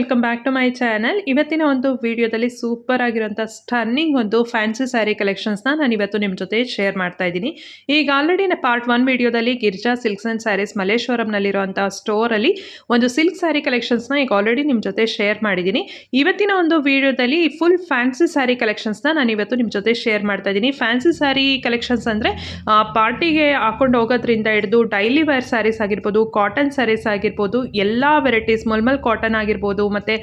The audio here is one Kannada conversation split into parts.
Welcome back to my channel ಇವತ್ತಿನ ಒಂದು ವಿಡಿಯೋದಲ್ಲಿ ಸೂಪರ್ ಆಗಿರುವಂಥ ಸ್ಟನ್ನಿಂಗ್ ಒಂದು ಫ್ಯಾನ್ಸಿ ಸ್ಯಾರಿ ಕಲೆಕ್ಷನ್ಸ್ನ ನಾನು ಇವತ್ತು ನಿಮ್ಮ ಜೊತೆ ಶೇರ್ ಮಾಡ್ತಾ ಇದ್ದೀನಿ. ಈಗ ಆಲ್ರೆಡಿ ಪಾರ್ಟ್ ಒನ್ ವಿಡಿಯೋದಲ್ಲಿ ಗಿರ್ಜಾ ಸಿಲ್ಕ್ಸ್ ಆ್ಯಂಡ್ ಸ್ಯಾರೀಸ್ ಮಲ್ಲೇಶ್ವರಂನಲ್ಲಿರುವಂಥ ಸ್ಟೋರಲ್ಲಿ ಒಂದು ಸಿಲ್ಕ್ ಸ್ಯಾರಿ ಕಲೆಕ್ಷನ್ಸ್ನ ಈಗ ಆಲ್ರೆಡಿ ನಿಮ್ಮ ಜೊತೆ ಶೇರ್ ಮಾಡಿದ್ದೀನಿ. ಇವತ್ತಿನ ಒಂದು ವಿಡಿಯೋದಲ್ಲಿ ಫುಲ್ ಫ್ಯಾನ್ಸಿ ಸ್ಯಾರಿ ಕಲೆಕ್ಷನ್ಸ್ನ ನಾನು ಇವತ್ತು ನಿಮ್ಮ ಜೊತೆ ಶೇರ್ ಮಾಡ್ತಾ ಇದ್ದೀನಿ. ಫ್ಯಾನ್ಸಿ ಸ್ಯಾರಿ ಕಲೆಕ್ಷನ್ಸ್ ಅಂದರೆ ಪಾರ್ಟಿಗೆ ಹಾಕೊಂಡು ಹೋಗೋದ್ರಿಂದ ಹಿಡಿದು ಡೈಲಿ ವೇರ್ ಸ್ಯಾರೀಸ್ ಆಗಿರ್ಬೋದು ಕಾಟನ್ ಸ್ಯಾರೀಸ್ ಆಗಿರ್ಬೋದು, ಎಲ್ಲ ವೆರೈಟೀಸ್ ಮಲ್ಮಲ್ ಕಾಟನ್ ಆಗಿರ್ಬೋದು ಮತ್ತು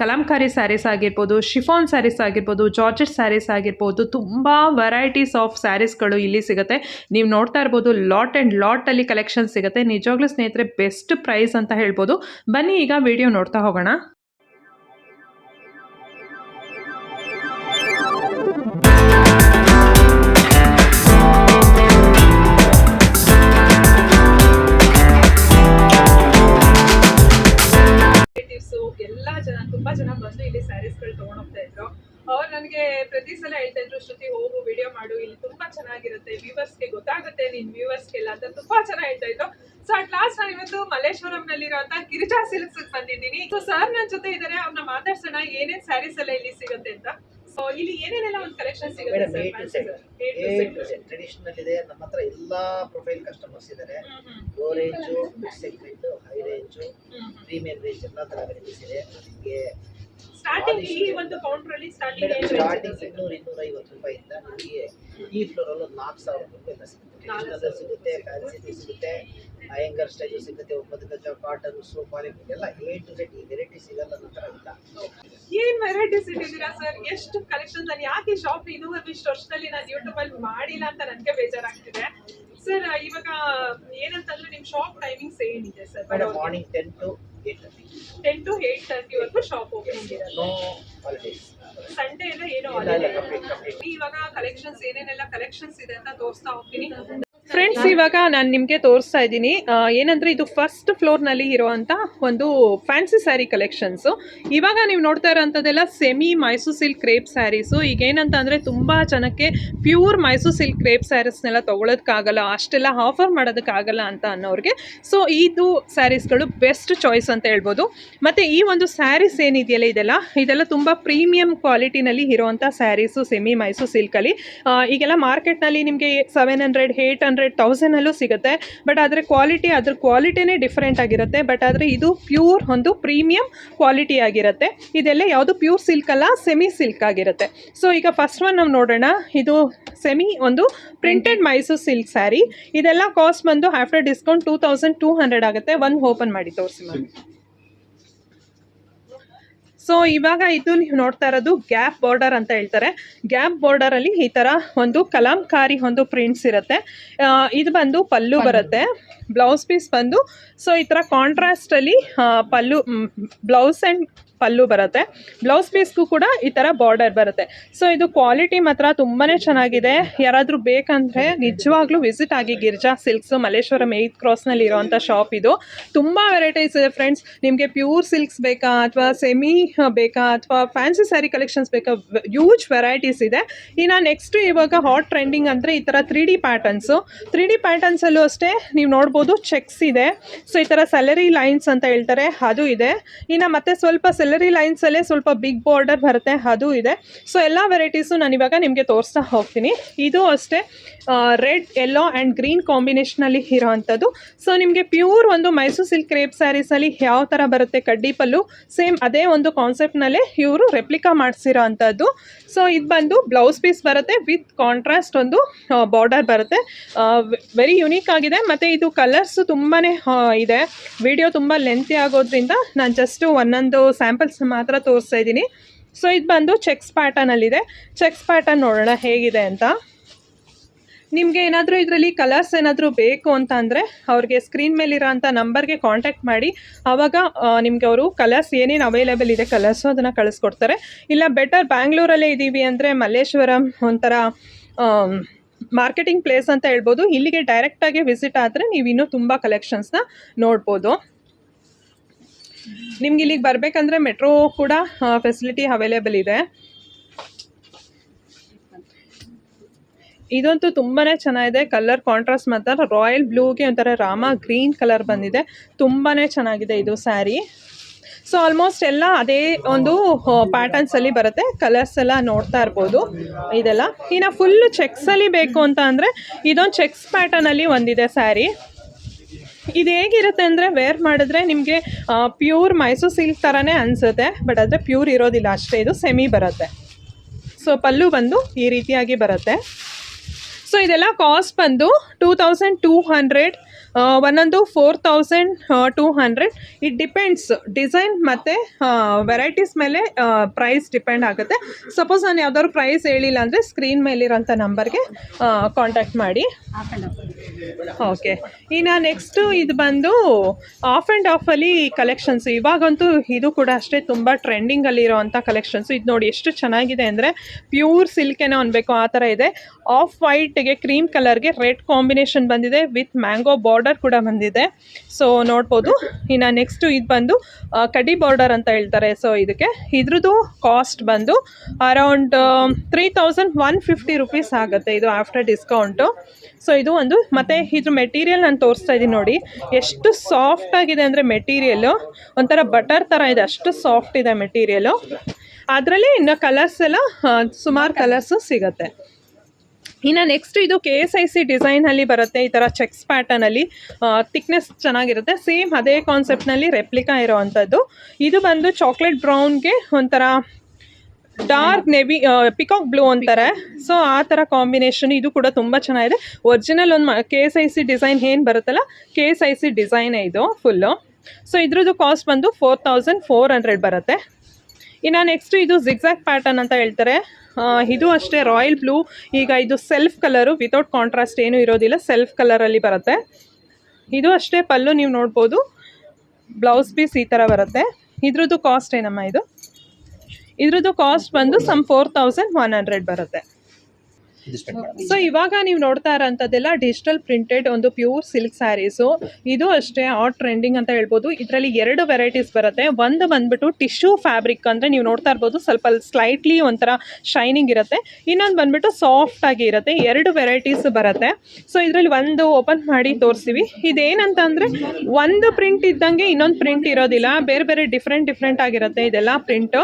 ಕಲಾಂಕಾರಿ ಸ್ಯಾರೀಸ್ ಆಗಿರ್ಬೋದು ಶಿಫಾನ್ ಸ್ಯಾರೀಸ್ ಆಗಿರ್ಬೋದು ಜಾರ್ಜೆಟ್ ಸ್ಯಾರೀಸ್ ಆಗಿರ್ಬೋದು, ತುಂಬ ವೆರೈಟೀಸ್ ಆಫ್ ಸ್ಯಾರೀಸ್ಗಳು ಇಲ್ಲಿ ಸಿಗುತ್ತೆ. ನೀವು ನೋಡ್ತಾ ಇರ್ಬೋದು ಲಾಟ್ ಆ್ಯಂಡ್ ಲಾಟಲ್ಲಿ ಕಲೆಕ್ಷನ್ ಸಿಗುತ್ತೆ. ನಿಜವಾಗ್ಲೂ ಸ್ನೇಹಿತರೆ ಬೆಸ್ಟ್ ಪ್ರೈಸ್ ಅಂತ ಹೇಳ್ಬೋದು. ಬನ್ನಿ ಈಗ ವಿಡಿಯೋ ನೋಡ್ತಾ ಹೋಗೋಣ. ಜನ ತುಂಬಾ ಜನ ಬಂದು ಇಲ್ಲಿ ಸ್ಯಾರೀಸ್ಗಳು ತಗೊಂಡ್ ಹೋಗ್ತಾ ಇದ್ರು. ಅವ್ರು ನನಗೆ ಪ್ರತಿ ಸಲ ಹೇಳ್ತಾ ಇದ್ರು ಶ್ರುತಿ ಹೋಗು ವಿಡಿಯೋ ಮಾಡು ಇಲ್ಲಿ ತುಂಬಾ ಚೆನ್ನಾಗಿರುತ್ತೆ ವ್ಯೂವರ್ಸ್ಗೆ ಗೊತ್ತಾಗುತ್ತೆ ನಿನ್ ವ್ಯೂವರ್ಸ್ಗೆಲ್ಲ ಅಂತ ತುಂಬಾ ಚೆನ್ನಾಗಿ ಹೇಳ್ತಾ ಇದ್ರು. ಸೊ ಅಟ್ ಲಾಸ್ಟ್ ನಾನು ಇವತ್ತು ಮಲ್ಲೇಶ್ವರಂನಲ್ಲಿರುವಂತ ಗಿರಿಜಾ ಸಿಲ್ಕ್ಸ್ ಬಂದಿದ್ದೀನಿ. ಸೊ ಸರ್ ನನ್ನ ಜೊತೆ ಇದಾರೆ ಅವ್ರನ್ನ ಮಾತಾಡ್ಸೋಣ ಏನೇನ್ ಸ್ಯಾರೀಸ್ ಎಲ್ಲ ಇಲ್ಲಿ ಸಿಗುತ್ತೆ ಅಂತ. ಸೊ ಇಲ್ಲಿ ಏನೇನೆಲ್ಲ ಒಂದು ಕಲೆಕ್ಷನ್ ಸಿಗುತ್ತೆ ಟ್ರೆಡಿಷನಲ್ ಇದೆ ನಮ್ಮ ಹತ್ರ ಎಲ್ಲಾ ಪ್ರೊಫೈಲ್ ಕಸ್ಟಮರ್ಸ್ ಇದ್ದಾರೆ mid segment high range. Premium range ಎಲ್ಲ ತರ ವೆರೈಟೀಸ್ ಇದೆ. ನಿಮಗೆ ಸ್ಟಾರ್ಟಿಂಗ್ ಈ ಒಂದು ಕೌಂಟರ್ ಅಲ್ಲಿ ಸ್ಟಾರ್ಟಿಂಗ್ ಸ್ಟಾರ್ಟಿಂಗ್ ಇನ್ನೂರು ಇನ್ನೂರ ಐವತ್ತು ರೂಪಾಯಿಂದ ನಿಮಗೆ ಈ ಫ್ಲೋರ್ ಅಲ್ಲಿ ಒಂದು ನಾಲ್ಕು ಸಾವಿರ ರೂಪಾಯಿ ಎಲ್ಲ ಸಿಗುತ್ತೆ. ಟ್ರೆಡಿಷನಲ್ ಸಿಗುತ್ತೆ ಫ್ಯಾನ್ಸಿ ಸಿಗುತ್ತೆ. ಅಯ್ಯಂಗರ್ ಸ್ಟೈಲು ಸಿಗುತ್ತೆ ಒಂಬತ್ತು ಗಜ ಕಾಟನ್ ಸೋಪಾಲಿ ಎಲ್ಲ ಎ ಟು ಜೆಡ್ ಈ ವೆರೈಟಿ ಸಿಗಲ್ಲ ನನ್ನ ಹತ್ರ ಇಲ್ಲ. ಏನ್ ವೆರೈಟೀಸ್ ಇಟ್ಟಿದ್ದೀರಾ ಸರ್ ಎಷ್ಟು ಕಲೆಕ್ಷನ್ ನಾನು ಯಾಕೆ ಶಾಪ್ ಇನ್ನೂ ಇಷ್ಟು ವರ್ಷದಲ್ಲಿ ನಾನು ಯೂಟ್ಯೂಬ್ ಅಲ್ಲಿ ಮಾಡಿಲ್ಲ ಅಂತ ನನಗೆ ಬೇಜಾರಾಗ್ತಿದೆ. ಸರ್ ಇವಾಗ ಏನಂತಂದ್ರೆ ನಿಮ್ ಶಾಪ್ ಟೈಮಿಂಗ್ಸ್ ಏನಿದೆ sir. Madam morning ten to eight ten to eight thirty ವರೆಗೂ ಶಾಪ್ ಓಪನಿಂಗ್ ಇರೋದು ಸಂಡೇ ಎಲ್ಲ ಏನೋ ಇವಾಗ ಕಲೆಕ್ಷನ್ಸ್ ಏನೇನೆಲ್ಲ ಕಲೆಕ್ಷನ್ಸ್ ಇದೆ ಅಂತ ತೋರಿಸ್ತಾ ಹೋಗ್ತೀನಿ. ಫ್ರೆಂಡ್ಸ್ ಇವಾಗ ನಾನು ನಿಮಗೆ ತೋರಿಸ್ತಾ ಇದ್ದೀನಿ. ಏನಂದ್ರೆ ಇದು ಫಸ್ಟ್ ಫ್ಲೋರ್ನಲ್ಲಿ ಇರುವಂಥ ಒಂದು ಫ್ಯಾನ್ಸಿ ಸ್ಯಾರಿ ಕಲೆಕ್ಷನ್ಸು ಇವಾಗ ನೀವು ನೋಡ್ತಾ ಇರೋಂಥದ್ದೆಲ್ಲ semi Mysore silk crepe saris ಈಗ ಏನಂತ ಅಂದರೆ ತುಂಬ ಜನಕ್ಕೆ ಪ್ಯೂರ್ ಮೈಸೂರು ಸಿಲ್ಕ್ ಕ್ರೇಪ್ ಸ್ಯಾರೀಸ್ನೆಲ್ಲ ತೊಗೊಳೋದಕ್ಕಾಗಲ್ಲ ಅಷ್ಟೆಲ್ಲ ಆಫರ್ ಮಾಡೋದಕ್ಕಾಗಲ್ಲ ಅಂತ ಅನ್ನೋರಿಗೆ. ಸೊ ಇದು ಸ್ಯಾರೀಸ್ಗಳು ಬೆಸ್ಟ್ ಚಾಯ್ಸ್ ಅಂತ ಹೇಳ್ಬೋದು. ಮತ್ತು ಈ ಒಂದು ಸ್ಯಾರೀಸ್ ಏನಿದೆಯಲ್ಲ ಇದೆಲ್ಲ ಇದೆಲ್ಲ ತುಂಬ ಪ್ರೀಮಿಯಂ ಕ್ವಾಲಿಟಿನಲ್ಲಿ ಇರುವಂಥ ಸ್ಯಾರೀಸು ಸೆಮಿ ಮೈಸೂರು ಸಿಲ್ಕಲ್ಲಿ ಈಗೆಲ್ಲ ಮಾರ್ಕೆಟ್ನಲ್ಲಿ ನಿಮಗೆ ಸೆವೆನ್ ಹಂಡ್ರೆಡ್ ಏಯ್ಟ್ ಹಂಡ್ರೆಡ್ ತೌಸಂಡಲ್ಲೂ ಸಿಗುತ್ತೆ. ಬಟ್ ಆದರೆ ಕ್ವಾಲಿಟಿ ಅದ್ರ ಕ್ವಾಲಿಟಿನೇ ಡಿಫ್ರೆಂಟ್ ಆಗಿರುತ್ತೆ. ಬಟ್ ಆದರೆ ಇದು ಪ್ಯೂರ್ ಒಂದು ಪ್ರೀಮಿಯಂ ಕ್ವಾಲಿಟಿ ಆಗಿರುತ್ತೆ. ಇದೆಲ್ಲ ಯಾವುದು ಪ್ಯೂರ್ ಸಿಲ್ಕ್ ಅಲ್ಲ ಸೆಮಿ ಸಿಲ್ಕ್ ಆಗಿರುತ್ತೆ. ಸೊ ಈಗ ಫಸ್ಟ್ ಒನ್ ನಾವು ನೋಡೋಣ. ಇದು ಸೆಮಿ ಒಂದು ಪ್ರಿಂಟೆಡ್ ಮೈಸೂರು ಸಿಲ್ಕ್ ಸ್ಯಾರಿ ಇದೆಲ್ಲ ಕಾಸ್ಟ್ ಬಂದು after discount two thousand two hundred ಆಗುತ್ತೆ. ಒಂದು ಓಪನ್ ಮಾಡಿ ತೋರಿಸಿ ಮ್ಯಾಮ್ ಸೊ ಇವಾಗ ಇದು ನೀವು ನೋಡ್ತಾ ಇರೋದು ಗ್ಯಾಪ್ ಬಾರ್ಡರ್ ಅಂತ ಹೇಳ್ತಾರೆ. ಗ್ಯಾಪ್ ಬಾರ್ಡರಲ್ಲಿ ಈ ಥರ ಒಂದು ಕಲಾಂಕಾರಿ ಒಂದು ಪ್ರಿಂಟ್ಸ್ ಇರುತ್ತೆ. ಇದು ಬಂದು ಪಲ್ಲು ಬರುತ್ತೆ. ಬ್ಲೌಸ್ ಪೀಸ್ ಬಂದು ಸೊ ಈ ಥರ ಕಾಂಟ್ರಾಸ್ಟಲ್ಲಿ ಪಲ್ಲು ಬ್ಲೌಸ್ ಆ್ಯಂಡ್ ಪಲ್ಲು ಬರುತ್ತೆ. ಬ್ಲೌಸ್ ಪೀಸ್ಗೂ ಕೂಡ ಈ ಥರ ಬಾರ್ಡರ್ ಬರುತ್ತೆ. ಸೊ ಇದು ಕ್ವಾಲಿಟಿ ಮಾತ್ರ ತುಂಬಾ ಚೆನ್ನಾಗಿದೆ. ಯಾರಾದರೂ ಬೇಕಂದರೆ ನಿಜವಾಗ್ಲೂ ವಿಸಿಟ್ ಆಗಿ ಗಿರ್ಜಾ ಸಿಲ್ಕ್ಸು ಮಲ್ಲೇಶ್ವರಂ ಏಯ್ತ್ ಕ್ರಾಸ್ನಲ್ಲಿ ಇರೋವಂಥ ಶಾಪ್ ಇದು. ತುಂಬ ವೆರೈಟೀಸ್ ಇದೆ ಫ್ರೆಂಡ್ಸ್ ನಿಮಗೆ ಪ್ಯೂರ್ ಸಿಲ್ಕ್ಸ್ ಬೇಕಾ ಅಥವಾ ಸೆಮಿ ಬೇಕಾ? ಅಥವಾ ಫ್ಯಾನ್ಸಿ ಸ್ಯಾರಿ ಕಲೆಕ್ಷನ್ಸ್ ಬೇಕಾ? ಯೂಜ್ ವೆರೈಟೀಸ್ ಇದೆ. ಇನ್ನು ನೆಕ್ಸ್ಟ್ ಇವಾಗ ಹಾಟ್ ಟ್ರೆಂಡಿಂಗ್ ಅಂದರೆ ಈ ಥರ three D patterns three D ಪ್ಯಾಟರ್ನ್ಸಲ್ಲೂ ಅಷ್ಟೇ ನೀವು ನೋಡ್ಬೋದು ಚೆಕ್ಸ್ ಇದೆ. ಸೊ ಈ ಥರ ಸ್ಯಾಲರಿ ಲೈನ್ಸ್ ಅಂತ ಹೇಳ್ತಾರೆ, ಅದು ಇದೆ. ಇನ್ನು ಮತ್ತೆ ಸ್ವಲ್ಪ ಸ್ಯಾಲರಿ ಲೈನ್ಸಲ್ಲೇ ಸ್ವಲ್ಪ ಬಿಗ್ ಬಾರ್ಡರ್ ಬರುತ್ತೆ, ಅದು ಇದೆ. ಸೊ ಎಲ್ಲ ವೆರೈಟೀಸು ನಾನು ಇವಾಗ ನಿಮಗೆ ತೋರಿಸ್ತಾ ಹೋಗ್ತೀನಿ. ಇದು ಅಷ್ಟೇ ರೆಡ್ ಯೆಲ್ಲೋ ಆ್ಯಂಡ್ ಗ್ರೀನ್ ಕಾಂಬಿನೇಷನಲ್ಲಿ ಇರೋವಂಥದ್ದು ಸೊ ನಿಮಗೆ ಪ್ಯೂರ್ ಒಂದು ಮೈಸೂರು ಸಿಲ್ಕ್ ಕ್ರೇಪ್ ಸ್ಯಾರೀಸಲ್ಲಿ ಯಾವ ಥರ ಬರುತ್ತೆ ಕಡ್ಡಿ ಪಲ್ಲು ಸೇಮ್ ಅದೇ ಒಂದು ಕಾನ್ಸೆಪ್ಟ್ನಲ್ಲೇ ಇವರು ರೆಪ್ಲಿಕಾ ಮಾಡಿಸಿರೋ ಅಂಥದ್ದು ಸೊ ಇದು ಬಂದು ಬ್ಲೌಸ್ ಪೀಸ್ ಬರುತ್ತೆ ವಿತ್ ಕಾಂಟ್ರಾಸ್ಟ್ ಒಂದು ಬಾರ್ಡರ್ ಬರುತ್ತೆ. ವೆರಿ ಯುನೀಕ್ ಆಗಿದೆ. ಮತ್ತು ಇದು ಕಲರ್ಸು ತುಂಬಾ ಇದೆ. ವಿಡಿಯೋ ತುಂಬ ಲೆಂತಿ ಆಗೋದ್ರಿಂದ ನಾನು ಜಸ್ಟು ಒಂದೊಂದು ಸ್ಯಾಂಪಲ್ಸ್ ಮಾತ್ರ ತೋರಿಸ್ತಾ ಇದ್ದೀನಿ. ಸೊ ಇದು ಬಂದು ಚೆಕ್ಸ್ ಪ್ಯಾಟರ್ನಲ್ಲಿದೆ ಚೆಕ್ಸ್ ಪ್ಯಾಟರ್ನ್ ನೋಡೋಣ ಹೇಗಿದೆ ಅಂತ. ನಿಮಗೆ ಏನಾದರೂ ಇದರಲ್ಲಿ ಕಲರ್ಸ್ ಏನಾದರೂ ಬೇಕು ಅಂತ ಅಂದರೆ ಅವ್ರಿಗೆ ಸ್ಕ್ರೀನ್ ಮೇಲಿರೋ ಅಂಥ ನಂಬರ್ಗೆ ಕಾಂಟ್ಯಾಕ್ಟ್ ಮಾಡಿ. ಆವಾಗ ನಿಮಗೆ ಅವರು ಕಲರ್ಸ್ ಏನೇನು ಅವೈಲೇಬಲ್ ಇದೆ ಕಲರ್ಸು ಅದನ್ನು ಕಳಿಸ್ಕೊಡ್ತಾರೆ. ಇಲ್ಲ ಬೆಟರ್ ಬ್ಯಾಂಗ್ಳೂರಲ್ಲೇ ಇದ್ದೀವಿ ಅಂದರೆ ಮಲ್ಲೇಶ್ವರಂ ಒಂಥರ ಮಾರ್ಕೆಟಿಂಗ್ ಪ್ಲೇಸ್ ಅಂತ ಹೇಳ್ಬೋದು. ಇಲ್ಲಿಗೆ ಡೈರೆಕ್ಟಾಗಿ ವಿಸಿಟ್ ಆದರೆ ನೀವು ಇನ್ನೂ ತುಂಬ ಕಲೆಕ್ಷನ್ಸ್ನ ನೋಡ್ಬೋದು. ನಿಮ್ಗೆ ಇಲ್ಲಿಗೆ ಬರಬೇಕಂದ್ರೆ ಮೆಟ್ರೋ ಕೂಡ ಫೆಸಿಲಿಟಿ ಅವೈಲೇಬಲ್ ಇದೆ. ಇದಂತೂ ತುಂಬಾ ಚೆನ್ನಾಗಿದೆ. ಕಲರ್ ಕಾಂಟ್ರಾಸ್ಟ್ ಮಾತ್ರ. ರಾಯಲ್ ಬ್ಲೂಗೆ ಒಂಥರ ರಾಮ ಗ್ರೀನ್ ಕಲರ್ ಬಂದಿದೆ. ತುಂಬಾ ಚೆನ್ನಾಗಿದೆ ಇದು ಸ್ಯಾರಿ ಸೊ ಆಲ್ಮೋಸ್ಟ್ ಎಲ್ಲ ಅದೇ ಒಂದು ಪ್ಯಾಟರ್ನ್ಸಲ್ಲಿ ಬರುತ್ತೆ. ಕಲರ್ಸ್ ಎಲ್ಲ ನೋಡ್ತಾ ಇರ್ಬೋದು ಇದೆಲ್ಲ. ಇನ್ನು ಫುಲ್ಲು ಚೆಕ್ಸಲ್ಲಿ ಬೇಕು ಅಂತ ಅಂದರೆ, ಇದೊಂದು ಚೆಕ್ಸ್ ಪ್ಯಾಟರ್ನಲ್ಲಿ ಒಂದಿದೆ ಸ್ಯಾರಿ ಇದು ಹೇಗಿರುತ್ತೆ ಅಂದರೆ ವೇರ್ ಮಾಡಿದ್ರೆ ನಿಮಗೆ ಪ್ಯೂರ್ ಮೈಸೂರು ಸಿಲ್ಕ್ ಥರನೇ ಅನಿಸುತ್ತೆ. ಬಟ್ ಆದರೆ ಪ್ಯೂರ್ ಇರೋದಿಲ್ಲ. ಅಷ್ಟೇ, ಇದು ಸೆಮಿ ಬರುತ್ತೆ. ಸೊ ಪಲ್ಲು ಬಂದು ಈ ರೀತಿಯಾಗಿ ಬರುತ್ತೆ. ಸೊ ಇದೆಲ್ಲ ಕಾಸ್ಟ್ ಬಂದು ಟೂ ತೌಸಂಡ್ ಟೂ ಹಂಡ್ರೆಡ್ ಒಂದೊಂದು four thousand two hundred it depends design ಮತ್ತು ವೆರೈಟೀಸ್ ಮೇಲೆ ಪ್ರೈಸ್ ಡಿಪೆಂಡ್ ಆಗುತ್ತೆ. ಸಪೋಸ್ ನಾನು ಯಾವ್ದಾದ್ರು ಪ್ರೈಸ್ ಹೇಳಿಲ್ಲ ಅಂದರೆ ಸ್ಕ್ರೀನ್ ಮೇಲಿರೋಂಥ ನಂಬರ್ಗೆ ಕಾಂಟ್ಯಾಕ್ಟ್ ಮಾಡಿ. ಓಕೆ ಇನ್ನು ನೆಕ್ಸ್ಟು ಇದು ಬಂದು ಆಫ್ ಆ್ಯಂಡ್ ಆಫಲ್ಲಿ ಕಲೆಕ್ಷನ್ಸು ಇವಾಗಂತೂ ಇದು ಕೂಡ ಅಷ್ಟೇ ತುಂಬ ಟ್ರೆಂಡಿಂಗಲ್ಲಿರೋ ಅಂಥ ಕಲೆಕ್ಷನ್ಸು ಇದು ನೋಡಿ ಎಷ್ಟು ಚೆನ್ನಾಗಿದೆ ಅಂದರೆ ಪ್ಯೂರ್ ಸಿಲ್ಕೇನೋ ಅನ್ಬೇಕು, ಆ ಥರ ಇದೆ. ಆಫ್ ವೈಟ್ಗೆ ಕ್ರೀಮ್ ಕಲರ್ಗೆ ರೆಡ್ ಕಾಂಬಿನೇಷನ್ ಬಂದಿದೆ ವಿತ್ ಮ್ಯಾಂಗೋ ಬಾರ್ಡರ್ ಕೂಡ ಬಂದಿದೆ. ಸೊ ನೋಡ್ಬೋದು. ಇನ್ನು ನೆಕ್ಸ್ಟು ಇದು ಬಂದು ಕಡಿ ಬಾರ್ಡರ್ ಅಂತ ಹೇಳ್ತಾರೆ. ಸೊ ಇದಕ್ಕೆ ಇದ್ರದ್ದು ಕಾಸ್ಟ್ ಬಂದು around three thousand one fifty rupees ಆಗುತ್ತೆ ಇದು ಆಫ್ಟರ್ ಡಿಸ್ಕೌಂಟು ಸೊ ಇದು ಒಂದು, ಮತ್ತು ಇದ್ರ ಮೆಟೀರಿಯಲ್ ನಾನು ತೋರಿಸ್ತಾ ಇದ್ದೀನಿ ನೋಡಿ. ಎಷ್ಟು ಸಾಫ್ಟ್ ಆಗಿದೆ ಅಂದರೆ ಮೆಟೀರಿಯಲ್ಲು ಒಂಥರ ಬಟರ್ ಥರ ಇದೆ, ಅಷ್ಟು ಸಾಫ್ಟ್ ಇದೆ ಮೆಟೀರಿಯಲು ಅದರಲ್ಲಿ ಇನ್ನು ಕಲರ್ಸ್ ಎಲ್ಲ ಸುಮಾರು ಕಲರ್ಸು ಸಿಗುತ್ತೆ. ಇನ್ನು ನೆಕ್ಸ್ಟ್ ಇದು ಕೆ ಎಸ್ ಐ ಸಿ ಡಿಸೈನಲ್ಲಿ ಬರುತ್ತೆ, ಈ ಥರ ಚೆಕ್ಸ್ ಪ್ಯಾಟರ್ನಲ್ಲಿ ಥಿಕ್ನೆಸ್ ಚೆನ್ನಾಗಿರುತ್ತೆ. ಸೇಮ್ ಅದೇ ಕಾನ್ಸೆಪ್ಟ್ನಲ್ಲಿ ರೆಪ್ಲಿಕಾ ಇರೋ ಅಂಥದ್ದು ಇದು ಬಂದು ಚಾಕ್ಲೇಟ್ ಬ್ರೌನ್ಗೆ ಒಂಥರ ಡಾರ್ಕ್ ನೆವಿ ಪಿಕಾಕ್ ಬ್ಲೂ ಅಂತಾರೆ ಸೊ ಆ ಥರ ಕಾಂಬಿನೇಷನ್ ಇದು ಕೂಡ ತುಂಬ ಚೆನ್ನಾಗಿದೆ. ಒರಿಜಿನಲ್ ಒಂದು K S I C design ಏನು ಬರುತ್ತಲ್ಲ ಕೆ ಎಸ್ ಐ ಸಿ ಡಿಸೈನೇ ಇದು ಫುಲ್ಲು ಸೊ ಇದ್ರದ್ದು ಕಾಸ್ಟ್ ಬಂದು ಫೋರ್ ತೌಸಂಡ್ ಫೋರ್ ಹಂಡ್ರೆಡ್ ಬರುತ್ತೆ. ಇನ್ನು ನೆಕ್ಸ್ಟ್ ಇದು ಜಿಗ್ಸಾಕ್ ಪ್ಯಾಟರ್ನ್ ಅಂತ ಹೇಳ್ತಾರೆ. ಇದು ಅಷ್ಟೇ ರಾಯಲ್ ಬ್ಲೂ ಈಗ ಇದು ಸೆಲ್ಫ್ ಕಲರು ವಿತೌಟ್ ಕಾಂಟ್ರಾಸ್ಟ್ ಏನೂ ಇರೋದಿಲ್ಲ ಸೆಲ್ಫ್ ಕಲರಲ್ಲಿ ಬರುತ್ತೆ. ಇದು ಅಷ್ಟೇ, ಪಲ್ಲು ನೀವು ನೋಡ್ಬೋದು. ಬ್ಲೌಸ್ ಪೀಸ್ ಈ ಥರ ಬರುತ್ತೆ. ಇದ್ರದ್ದು ಕಾಸ್ಟ್ ಏನಮ್ಮ ಇದು? ಇದ್ರದ್ದು ಕಾಸ್ಟ್ ಬಂದು ಸಮ್ ಫೋರ್ ಬರುತ್ತೆ. ಸೊ ಇವಾಗ ನೀವು ನೋಡ್ತಾ ಇರೋಂಥದ್ದೆಲ್ಲ ಡಿಜಿಟಲ್ ಪ್ರಿಂಟೆಡ್ ಒಂದು ಪ್ಯೂರ್ ಸಿಲ್ಕ್ ಸ್ಯಾರೀಸು ಇದು ಅಷ್ಟೇ ಆಟ್ ಟ್ರೆಂಡಿಂಗ್ ಅಂತ ಹೇಳ್ಬೋದು. ಇದರಲ್ಲಿ ಎರಡು ವೆರೈಟೀಸ್ ಬರುತ್ತೆ. ಒಂದು ಬಂದ್ಬಿಟ್ಟು ಟಿಶ್ಯೂ ಫ್ಯಾಬ್ರಿಕ್ ಅಂದರೆ ನೀವು ನೋಡ್ತಾ ಇರ್ಬೋದು ಸ್ವಲ್ಪ ಸ್ಲೈಟ್ಲಿ ಒಂಥರ ಶೈನಿಂಗ್ ಇರುತ್ತೆ. ಇನ್ನೊಂದು ಬಂದ್ಬಿಟ್ಟು ಸಾಫ್ಟ್ ಆಗಿ ಇರುತ್ತೆ. ಎರಡು ವೆರೈಟೀಸ್ ಬರುತ್ತೆ. ಸೊ ಇದರಲ್ಲಿ ಒಂದು ಓಪನ್ ಮಾಡಿ ತೋರಿಸ್ತೀವಿ ಇದೇನಂತ ಅಂದರೆ ಒಂದು ಪ್ರಿಂಟ್ ಇದ್ದಂಗೆ ಇನ್ನೊಂದು ಪ್ರಿಂಟ್ ಇರೋದಿಲ್ಲ. ಬೇರೆ ಬೇರೆ ಡಿಫ್ರೆಂಟ್ ಡಿಫ್ರೆಂಟ್ ಆಗಿರುತ್ತೆ ಇದೆಲ್ಲ ಪ್ರಿಂಟು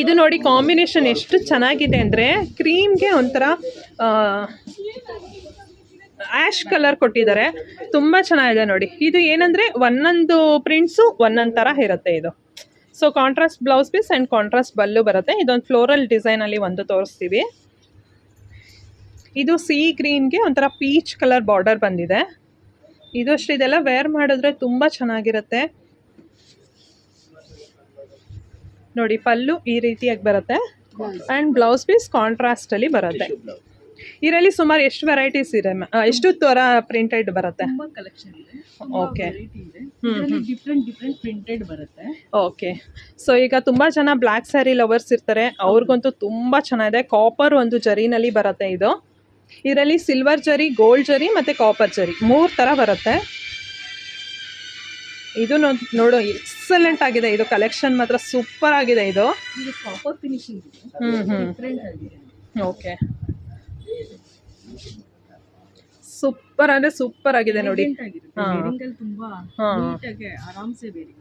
ಇದು ನೋಡಿ ಕಾಂಬಿನೇಷನ್ ಎಷ್ಟು ಚೆನ್ನಾಗಿದೆ ಅಂದರೆ ಕ್ರೀಮ್ಗೆ ಒಂಥರ ಆ್ಯಶ್ ಕಲರ್ ಕೊಟ್ಟಿದ್ದಾರೆ. ತುಂಬ ಚೆನ್ನಾಗಿದೆ ನೋಡಿ. ಇದು ಏನಂದರೆ ಒಂದೊಂದು ಪ್ರಿಂಟ್ಸು ಒಂದೊಂದು ಥರ ಇರುತ್ತೆ ಇದು. So contrast blouse piece and contrast Ballu ಬರುತ್ತೆ. ಇದೊಂದು ಫ್ಲೋರಲ್ ಡಿಸೈನಲ್ಲಿ ಒಂದು ತೋರಿಸ್ತೀವಿ. ಇದು ಸಿ ಗ್ರೀನ್ಗೆ ಒಂಥರ ಪೀಚ್ ಕಲರ್ ಬಾರ್ಡರ್ ಬಂದಿದೆ. ಇದು ಅಷ್ಟು ಇದೆಲ್ಲ ವೇರ್ ಮಾಡಿದ್ರೆ ತುಂಬ ಚೆನ್ನಾಗಿರುತ್ತೆ. ನೋಡಿ ಪಲ್ಲು ಈ ರೀತಿಯಾಗಿ ಬರುತ್ತೆ. ಆ್ಯಂಡ್ ಬ್ಲೌಸ್ ಪೀಸ್ ಕಾಂಟ್ರಾಸ್ಟಲ್ಲಿ ಬರುತ್ತೆ. ಇದರಲ್ಲಿ ಸುಮಾರು ಎಷ್ಟು ವೆರೈಟೀಸ್ ಇದೆ ಎಷ್ಟು ತರ ಪ್ರಿಂಟೆಡ್ ಬರುತ್ತೆ? ತುಂಬಾ ಕಲೆಕ್ಷನ್ ಇದೆ. Okay. ವೆರೈಟಿ ಇದೆ. ಇದರಲ್ಲಿ ಡಿಫ್ರೆಂಟ್ ಡಿಫ್ರೆಂಟ್ ಪ್ರಿಂಟೆಡ್ ಬರುತ್ತೆ. ಓಕೆ ಸೊ ಈಗ ತುಂಬ ಜನ ಬ್ಲ್ಯಾಕ್ ಸ್ಯಾರಿ ಲವರ್ಸ್ ಇರ್ತಾರೆ. ಅವ್ರಿಗಂತೂ ತುಂಬ ಚೆನ್ನಾಗಿದೆ. ಕಾಪರ್ ಒಂದು ಜರಿನಲ್ಲಿ ಬರುತ್ತೆ ಇದು. ಇದರಲ್ಲಿ ಸಿಲ್ವರ್ ಜರಿ ಗೋಲ್ಡ್ ಜರಿ ಮತ್ತು ಕಾಪರ್ ಜರಿ. ಮೂರು ಥರ ಬರುತ್ತೆ. ಇದು ನೋಡು ಎಕ್ಸಲೆಂಟ್ ಆಗಿದೆ. ಇದು ಕಲೆಕ್ಷನ್ ಮಾತ್ರ ಸೂಪರ್ ಆಗಿದೆ ಇದು. ಓಕೆ ಸೂಪರ್ ಅಂದ್ರೆ ಸೂಪರ್ ಆಗಿದೆ ನೋಡಿ. ತುಂಬಾ ಆರಾಮ್ಸೆ ಬೇರೆ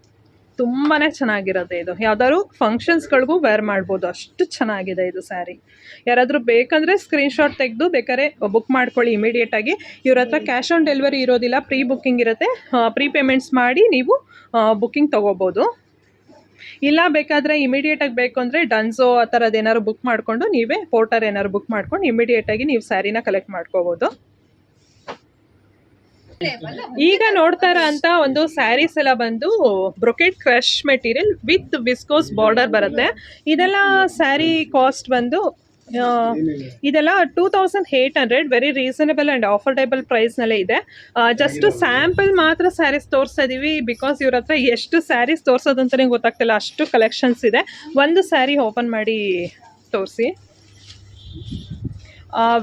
ತುಂಬಾ ಚೆನ್ನಾಗಿರುತ್ತೆ ಇದು. ಯಾವ್ದಾದ್ರು ಫಂಕ್ಷನ್ಸ್ಗಳಿಗೂ ವೇರ್ ಮಾಡ್ಬೋದು. ಅಷ್ಟು ಚೆನ್ನಾಗಿದೆ ಇದು ಸ್ಯಾರಿ ಯಾರಾದರೂ ಬೇಕಂದರೆ ಸ್ಕ್ರೀನ್ಶಾಟ್ ತೆಗೆದು ಬೇಕಾದ್ರೆ ಬುಕ್ ಮಾಡ್ಕೊಳ್ಳಿ ಇಮಿಡಿಯೇಟಾಗಿ ಇವ್ರ ಹತ್ರ ಕ್ಯಾಶ್ ಆನ್ ಡೆಲಿವರಿ ಇರೋದಿಲ್ಲ ಪ್ರೀ ಬುಕ್ಕಿಂಗ್ ಇರುತ್ತೆ. ಪ್ರೀ ಪೇಮೆಂಟ್ಸ್ ಮಾಡಿ ನೀವು ಬುಕ್ಕಿಂಗ್ ತೊಗೋಬೋದು. ಇಲ್ಲ ಬೇಕಾದರೆ ಇಮಿಡಿಯೇಟಾಗಿ ಬೇಕು ಅಂದರೆ ಡನ್ಸೋ ಆ ಥರದ್ದು ಏನಾದ್ರು ಬುಕ್ ಮಾಡಿಕೊಂಡು ನೀವೇ ಪೋರ್ಟರ್ ಏನಾದ್ರು ಬುಕ್ ಮಾಡ್ಕೊಂಡು ಇಮಿಡಿಯೇಟಾಗಿ ನೀವು ಸ್ಯಾರಿನ ಕಲೆಕ್ಟ್ ಮಾಡ್ಕೋಬೋದು. ಈಗ ನೋಡ್ತಾ ಅಂತ ಒಂದು ಸ್ಯಾರೀಸ್ ಎಲ್ಲ ಬಂದು brocade crush material with viscose border ಬರುತ್ತೆ. ಇದೆಲ್ಲ ಸ್ಯಾರಿ ಕಾಸ್ಟ್ ಬಂದು ಇದೆಲ್ಲ two thousand eight hundred very reasonable and affordable ಪ್ರೈಸ್ನಲ್ಲೇ ಇದೆ. ಜಸ್ಟ್ ಸ್ಯಾಂಪಲ್ ಮಾತ್ರ ಸ್ಯಾರೀಸ್ ತೋರಿಸ್ತಾ ಇದ್ದೀವಿ ಬಿಕಾಸ್ ಇವ್ರ ಹತ್ರ ಎಷ್ಟು ಸ್ಯಾರೀಸ್ ತೋರಿಸೋದು ಅಂತಲೇ ಗೊತ್ತಾಗ್ತಿಲ್ಲ. ಅಷ್ಟು ಕಲೆಕ್ಷನ್ಸ್ ಇದೆ. ಒಂದು ಸ್ಯಾರಿ ಓಪನ್ ಮಾಡಿ ತೋರಿಸಿ.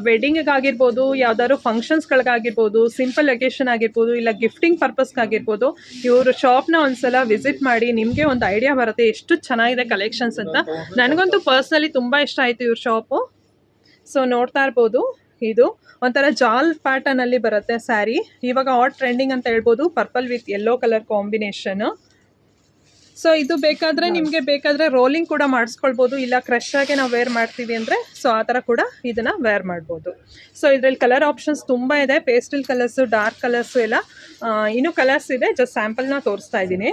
ವೆಡ್ಡಿಂಗಿಗಾಗಿರ್ಬೋದು ಯಾವ್ದಾದ್ರು ಫಂಕ್ಷನ್ಸ್ಗಳಿಗಾಗಿರ್ಬೋದು ಸಿಂಪಲ್ ಒಕೇಶನ್ ಆಗಿರ್ಬೋದು, ಇಲ್ಲ ಗಿಫ್ಟಿಂಗ್ ಪರ್ಪಸ್ಗಾಗಿರ್ಬೋದು ಇವರು ಶಾಪ್ನ ಒಂದ್ಸಲ ವಿಸಿಟ್ ಮಾಡಿ ನಿಮಗೆ ಒಂದು ಐಡಿಯಾ ಬರುತ್ತೆ ಎಷ್ಟು ಚೆನ್ನಾಗಿದೆ ಕಲೆಕ್ಷನ್ಸ್ ಅಂತ. ನನಗಂತೂ ಪರ್ಸ್ನಲಿ ತುಂಬ ಇಷ್ಟ ಆಯಿತು ಇವ್ರ ಶಾಪು ಸೊ ನೋಡ್ತಾ ಇರ್ಬೋದು ಇದು. ಒಂಥರ ಜಾಲ್ ಪ್ಯಾಟರ್ನಲ್ಲಿ ಬರುತ್ತೆ ಸ್ಯಾರಿ ಇವಾಗ ಹಾಟ್ ಟ್ರೆಂಡಿಂಗ್ ಅಂತ ಹೇಳ್ಬೋದು purple with yellow colour combination so ಇದು ಬೇಕಾದ್ರೆ ನಿಮಗೆ ಬೇಕಾದ್ರೆ ರೋಲಿಂಗ್ ಕೂಡ ಮಾಡಿಸ್ಕೊಳ್ಬೋದು. ಇಲ್ಲ ಕ್ರಶ್ ಆಗಿ ನಾವು ವೇರ್ ಮಾಡ್ತೀವಿ ಅಂದರೆ ಸೊ ಆ ಥರ ಕೂಡ ಇದನ್ನ ವೇರ್ ಮಾಡ್ಬೋದು. ಸೊ ಇದರಲ್ಲಿ ಕಲರ್ ಆಪ್ಷನ್ಸ್ ತುಂಬ ಇದೆ. ಪೇಸ್ಟಲ್ ಕಲರ್ಸು ಡಾರ್ಕ್ ಕಲರ್ಸು ಎಲ್ಲ ಇನ್ನೂ ಕಲರ್ಸ್ ಇದೆ. ಜಸ್ಟ್ ಸ್ಯಾಂಪಲ್ನ ತೋರಿಸ್ತಾ ಇದ್ದೀನಿ.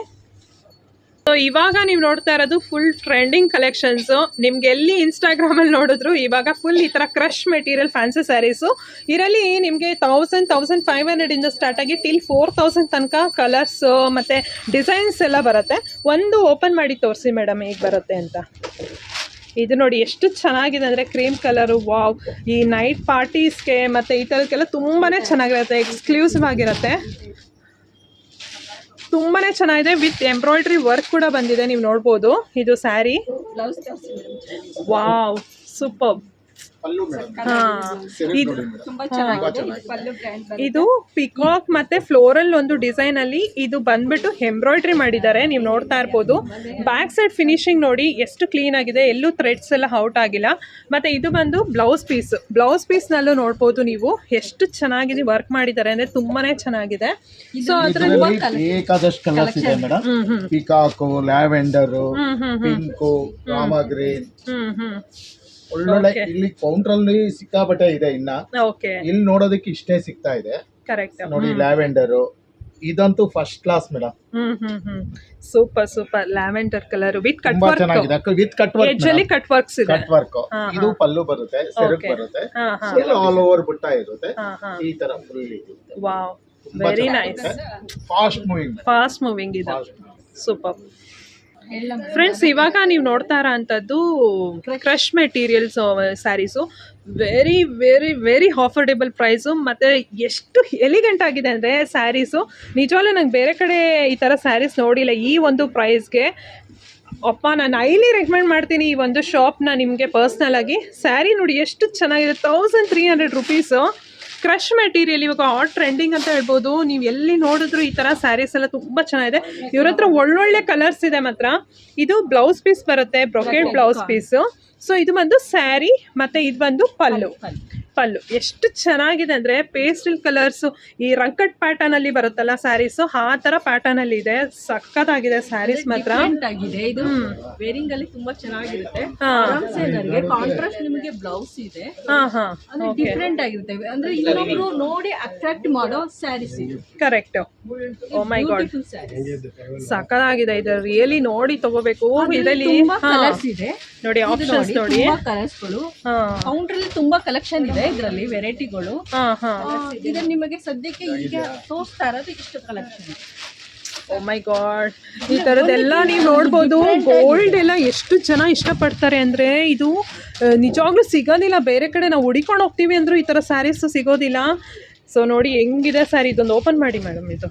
ಸೊ ಇವಾಗ ನೀವು ನೋಡ್ತಾ ಇರೋದು ಫುಲ್ ಟ್ರೆಂಡಿಂಗ್ ಕಲೆಕ್ಷನ್ಸು ನಿಮ್ಗೆ ಎಲ್ಲಿ ಇನ್ಸ್ಟಾಗ್ರಾಮಲ್ಲಿ ನೋಡಿದ್ರು ಇವಾಗ ಫುಲ್ ಈ ಥರ ಕ್ರಶ್ ಮೆಟೀರಿಯಲ್ ಫ್ಯಾನ್ಸಿ ಸ್ಯಾರೀಸು ಇದರಲ್ಲಿ ನಿಮಗೆ ತೌಸಂಡ್ ತೌಸಂಡ್ ಫೈವ್ ಹಂಡ್ರೆಡಿಂದ ಸ್ಟಾರ್ಟ್ ಆಗಿ ಟಿಲ್ ಫೋರ್ ತೌಸಂಡ್ ತನಕ ಕಲರ್ಸು ಮತ್ತು ಡಿಸೈನ್ಸ್ ಎಲ್ಲ ಬರುತ್ತೆ. ಒಂದು ಓಪನ್ ಮಾಡಿ ತೋರಿಸಿ ಮೇಡಮ್ ಈಗ ಬರುತ್ತೆ ಅಂತ. ಇದು ನೋಡಿ ಎಷ್ಟು ಚೆನ್ನಾಗಿದೆ ಅಂದರೆ ಕ್ರೀಮ್ ಕಲರು ವಾವ್ ಈ ನೈಟ್ ಪಾರ್ಟೀಸ್ಗೆ ಮತ್ತು ಈ ಥರಕ್ಕೆಲ್ಲ ತುಂಬಾ ಚೆನ್ನಾಗಿರುತ್ತೆ ಎಕ್ಸ್ಕ್ಲೂಸಿವ್ ಆಗಿರುತ್ತೆ. ತುಂಬಾ ಚೆನ್ನಾಗಿದೆ ವಿತ್ ಎಂಬ್ರಾಯ್ಡ್ರಿ ವರ್ಕ್ ಕೂಡ ಬಂದಿದೆ ನೀವು ನೋಡ್ಬೋದು. ಇದು ಸ್ಯಾರಿ. Wow super. ಇದು ತುಂಬಾ ಚೆನ್ನಾಗಿದೆ. ಇದು ಪಲ್ಲು ಬ್ರ್ಯಾಂಡ್ ಇದು ಪಿಕಾಕ್ ಮತ್ತೆ ಫ್ಲೋರಲ್ ಒಂದು ಡಿಸೈನ್ ಅಲ್ಲಿ ಇದು ಬಂದ್ಬಿಟ್ಟು ಎಂಬ್ರಾಯ್ಡ್ರಿ ಮಾಡಿದ್ದಾರೆ. ನೀವು ನೋಡ್ತಾ ಇರ್ಬೋದು. ಬ್ಯಾಕ್ ಸೈಡ್ ಫಿನಿಶಿಂಗ್ ನೋಡಿ ಎಷ್ಟು ಕ್ಲೀನ್ ಆಗಿದೆ. ಎಲ್ಲೂ ಥ್ರೆಡ್ಸ್ ಎಲ್ಲ ಔಟ್ ಆಗಿಲ್ಲ. ಮತ್ತೆ ಇದು ಬಂದು ಬ್ಲೌಸ್ ಪೀಸ್ ಬ್ಲೌಸ್ ಪೀಸ್ ನಲ್ಲೂ ನೋಡ್ಬೋದು ನೀವು. ಎಷ್ಟು ಚೆನ್ನಾಗಿದೆ ವರ್ಕ್ ಮಾಡಿದ್ದಾರೆ. ಅಂದ್ರೆ ತುಂಬಾನೇ ಚೆನ್ನಾಗಿದೆ. ಸೊ ಬೇಕಾದಷ್ಟು ಕಲರ್ಸ್ ಇದೆ madam peacock lavender pink Rama green ಒಳ್ಳೊಳ್ಳೆ ಇಲ್ಲಿ ಕೌಂಟರ್ ಅಲ್ಲಿ ಸಿಕ್ಕಾಪಟ್ಟೆ ಇದೆ ಇನ್ನ. ಓಕೆ ಇಲ್ಲಿ ನೋಡೋದಕ್ಕೆ ಇಷ್ಟೇ ಸಿಗ್ತಾ ಇದೆ. ಕರೆಕ್ಟ್ ನೋಡಿ ಲ್ಯಾವೆಂಡರ್. ಇದಂತೂ first class madam super super lavender colour with cut ತುಂಬಾ ವರ್ಕ್ ಚೆನ್ನಾಗಿದೆ. With cut work work cut works ಇದೆ. ಕಟ್ ವರ್ಕ್ ಇದು ಪಲ್ಲು ಬರುತ್ತೆ ಸೆರಗ್ ಬರುತ್ತೆ. ಎಲ್ಲ ಆಲ್ ಓವರ್ ಬುಟ್ಟ ಇರುತ್ತೆ. ಈ ತರ full wow very nice fast moving fast moving ಇದು. ಸೂಪರ್ ಫ್ರೆಂಡ್ಸ್ ಇವಾಗ ನೀವು ನೋಡ್ತಾ ಇರೋ ಅಂಥದ್ದು crush materials saris very very very affordable price ಮತ್ತು ಎಷ್ಟು ಎಲಿಗೆಂಟ್ ಆಗಿದೆ ಅಂದರೆ ಸ್ಯಾರೀಸು ನಿಜವಾಗ್ಲೂ ನಂಗೆ ಬೇರೆ ಕಡೆ ಈ ಥರ ಸ್ಯಾರೀಸ್ ನೋಡಿಲ್ಲ. ಈ ಒಂದು ಪ್ರೈಸ್ಗೆ ಅಪ್ಪ ನಾನು ಐಲಿ ರೆಕಮೆಂಡ್ ಮಾಡ್ತೀನಿ ಈ ಒಂದು ಶಾಪ್ನ ನಿಮಗೆ ಪರ್ಸ್ನಲ್ ಆಗಿ. ಸ್ಯಾರಿ ನೋಡಿ ಎಷ್ಟು ಚೆನ್ನಾಗಿದೆ thousand three hundred rupees crush material ಇವಾಗ ಆಟ್ ಟ್ರೆಂಡಿಂಗ್ ಅಂತ ಹೇಳ್ಬೋದು. ನೀವು ಎಲ್ಲಿ ನೋಡಿದ್ರು ಈ ಥರ ಸ್ಯಾರೀಸ್ ಎಲ್ಲ ತುಂಬ ಚೆನ್ನಾಗಿದೆ. ಇವ್ರ ಹತ್ರ ಒಳ್ಳೊಳ್ಳೆ ಕಲರ್ಸ್ ಇದೆ ಮಾತ್ರ. ಇದು ಬ್ಲೌಸ್ ಪೀಸ್ ಬರುತ್ತೆ ಬ್ರೊಕೆಟ್ ಬ್ಲೌಸ್ ಪೀಸು ಸೊ ಇದು ಬಂದು ಸ್ಯಾರಿ ಮತ್ತು ಇದು ಬಂದು ಪಲ್ಲು. ಪಲ್ಲು ಎಷ್ಟು ಚೆನ್ನಾಗಿದೆ ಅಂದರೆ ಪೇಸ್ಟಲ್ ಕಲರ್ಸು ಈ ರಂಕಟ್ ಪ್ಯಾಟರ್ನ್ ಅಲ್ಲಿ ಬರುತ್ತಲ್ಲ ಸ್ಯಾರೀಸು ಆ ಥರ ಪ್ಯಾಟರ್ನ್ ಅಲ್ಲಿ ಇದೆ. ಸಖತ್ತಾಗಿದೆ ಸ್ಯಾರೀಸ್ ಮಾತ್ರ. ಆಗಿದೆ. ಇದು ವೇರಿಂಗ್ ಅಲ್ಲಿ ತುಂಬಾ ಚೆನ್ನಾಗಿರುತ್ತೆ. ಆರಾಮ್ಸೆ ಕಾಂಟ್ರಾಸ್ಟ್ ನಿಮಗೆ ಬ್ಲೌಸ್ ಇದೆ. ಡಿಫ್ರೆಂಟ್ ಆಗಿರುತ್ತೆ. ಅಂದ್ರೆ ಇನ್ನೊಬ್ರು ನೋಡಿ ಅಟ್ರಾಕ್ಟ್ ಮಾಡೋ ಸ್ಯಾರೀಸ್ ಇದು. ಕರೆಕ್ಟು ಓ ಮೈ ಗಾಡ್ ಸಖತ್ತಾಗಿದೆ. ಇದು ರಿಯಲಿ ನೋಡಿ ತಗೋಬೇಕು. ಇದರಲ್ಲಿ ಕಲರ್ಸ್ ಇದೆ. ನೋಡಿ ಆಪ್ಷನ್ಸ್ ನೋಡಿ. ಕಲರ್ಸ್ಗಳು ಹಾ. ಕೌಂಟರ್ ಅಲ್ಲಿ ತುಂಬಾ ಕಲೆಕ್ಷನ್ ಇದೆ. ಇದರಲ್ಲಿ ವೆರೈಟಿಗಳು. ಹಾ ಹಾ. ಇದು ನಿಮಗೆ ಸದ್ಯಕ್ಕೆ ಈಗ ತೋರಿಸ್ತಾ ಇರೋದು ಇಷ್ಟು ಕಲೆಕ್ಷನ್. ಓ ಮೈ ಗಾಡ್. ಈ ತರದೆಲ್ಲ ನೀವು ನೋಡ್ಬೋದು ಗೋಲ್ಡ್ ಎಲ್ಲ ಎಷ್ಟು ಜನ ಇಷ್ಟಪಡ್ತಾರೆ ಅಂದ್ರೆ ಇದು ನಿಜವಾಗ್ಲೂ ಸಿಗೋದಿಲ್ಲ. ಬೇರೆ ಕಡೆ ನಾವು ಹುಡಿಕೊಂಡು ಹೋಗ್ತೀವಿ ಅಂದ್ರೂ ಈ ತರ ಸ್ಯಾರೀಸ್ ಸಿಗೋದಿಲ್ಲ. ಸೊ ನೋಡಿ ಹೆಂಗಿದೆ ಸ್ಯಾರಿ ಇದೊಂದು ಓಪನ್ ಮಾಡಿ ಮೇಡಮ್ ಇದು.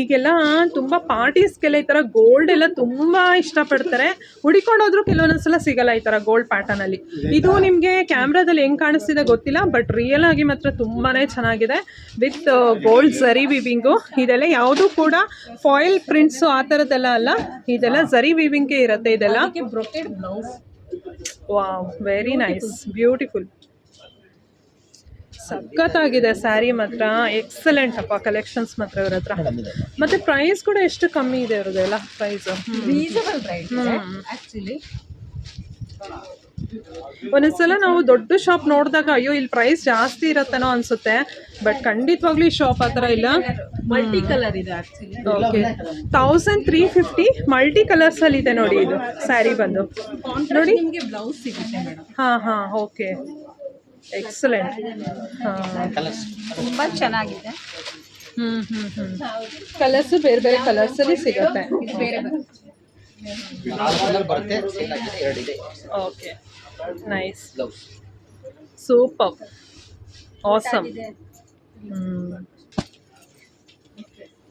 ಈಗೆಲ್ಲ ತುಂಬ ಪಾರ್ಟೀಸ್ಗೆಲ್ಲ ಈ ಥರ ಗೋಲ್ಡ್ ಎಲ್ಲ ತುಂಬ ಇಷ್ಟಪಡ್ತಾರೆ. ಹುಡಿಕೊಂಡೋದ್ರೂ ಕೆಲವೊಂದೊಂದ್ಸಲ ಸಿಗಲ್ಲ ಈ ಥರ ಗೋಲ್ಡ್ ಪ್ಯಾಟರ್ನಲ್ಲಿ ಇದು ನಿಮಗೆ ಕ್ಯಾಮ್ರಾದಲ್ಲಿ ಹೆಂಗೆ ಕಾಣಿಸ್ತಿದೆ ಗೊತ್ತಿಲ್ಲ ಬಟ್ ರಿಯಲ್ ಆಗಿ ಮಾತ್ರ ತುಂಬಾ ಚೆನ್ನಾಗಿದೆ. ವಿತ್ ಗೋಲ್ಡ್ ಝರಿ ವಿವಿಂಗು ಇದೆಲ್ಲ ಯಾವುದೂ ಕೂಡ ಫಾಯಿಲ್ ಪ್ರಿಂಟ್ಸು ಆ ಥರದ್ದೆಲ್ಲ ಅಲ್ಲ. ಇದೆಲ್ಲ ಝರಿ ವಿವಿಂಗೇ ಇರುತ್ತೆ ಇದೆಲ್ಲ. ವಾವ್ ವೆರಿ ನೈಸ್ ಬ್ಯೂಟಿಫುಲ್ ಸಖತ್ತಾಗಿದೆ ಸ್ಯಾರಿ ಮಾತ್ರ. ಎಕ್ಸಲೆಂಟ್ ಅಪ್ಪ ಕಲೆಕ್ಷನ್ಸ್ ಮಾತ್ರ ಇವ್ರ ಹತ್ರ. ಮತ್ತೆ ಪ್ರೈಸ್ ಕೂಡ ಎಷ್ಟು ಕಮ್ಮಿ ಇದೆ ಇವ್ರದ್ದೆಲ್ಲ ಪ್ರೈಸ್ ರೀಸನಬಲ್ ಪ್ರೈಸ್ ಆಕ್ಚುಲಿ ಒಂದೊಂದ್ಸಲ ನಾವು ದೊಡ್ಡ ಶಾಪ್ ನೋಡಿದಾಗ ಅಯ್ಯೋ ಇಲ್ಲಿ ಪ್ರೈಸ್ ಜಾಸ್ತಿ ಇರತ್ತೇನೋ ಅನ್ಸುತ್ತೆ. ಬಟ್ ಖಂಡಿತವಾಗ್ಲೂ ಈ ಶಾಪ್ ಆತರ ಥರ ಇಲ್ಲ. ಮಲ್ಟಿ ಕಲರ್ ಇದೆ okay thousand three fifty multi colours ಅಲ್ಲಿ ಇದೆ ನೋಡಿ ಇದು ಸ್ಯಾರಿ ಬಂದು. ನೋಡಿ. ನಿಮಗೆ ಬ್ಲೌಸ್ ಸಿಗುತ್ತೆ ಹಾ ಹಾ ಓಕೆ ಎಕ್ಸಲೆಂಟ್ ಹಾಂ. ಕಲರ್ಸ್ ತುಂಬಾ ಚೆನ್ನಾಗಿದೆ. ಹ್ಮ್ ಹ್ಮ್ ಹ್ಮ್. ಕಲರ್ಸ್ ಬೇರೆ ಬೇರೆ ಕಲರ್ಸ್ ಅಲ್ಲಿ ಸಿಗುತ್ತೆ. ಇದು ಬೇರೆ ಬರುತ್ತೆ. ಕಲರ್ ಬರುತ್ತೆ ಸೇಲ್ ಆಗಿದೆ ಎರಡಿದೆ ಓಕೆ ನೈಸ್ ಸೂಪರ್ ಆಸಮ್ ಹ್ಞೂ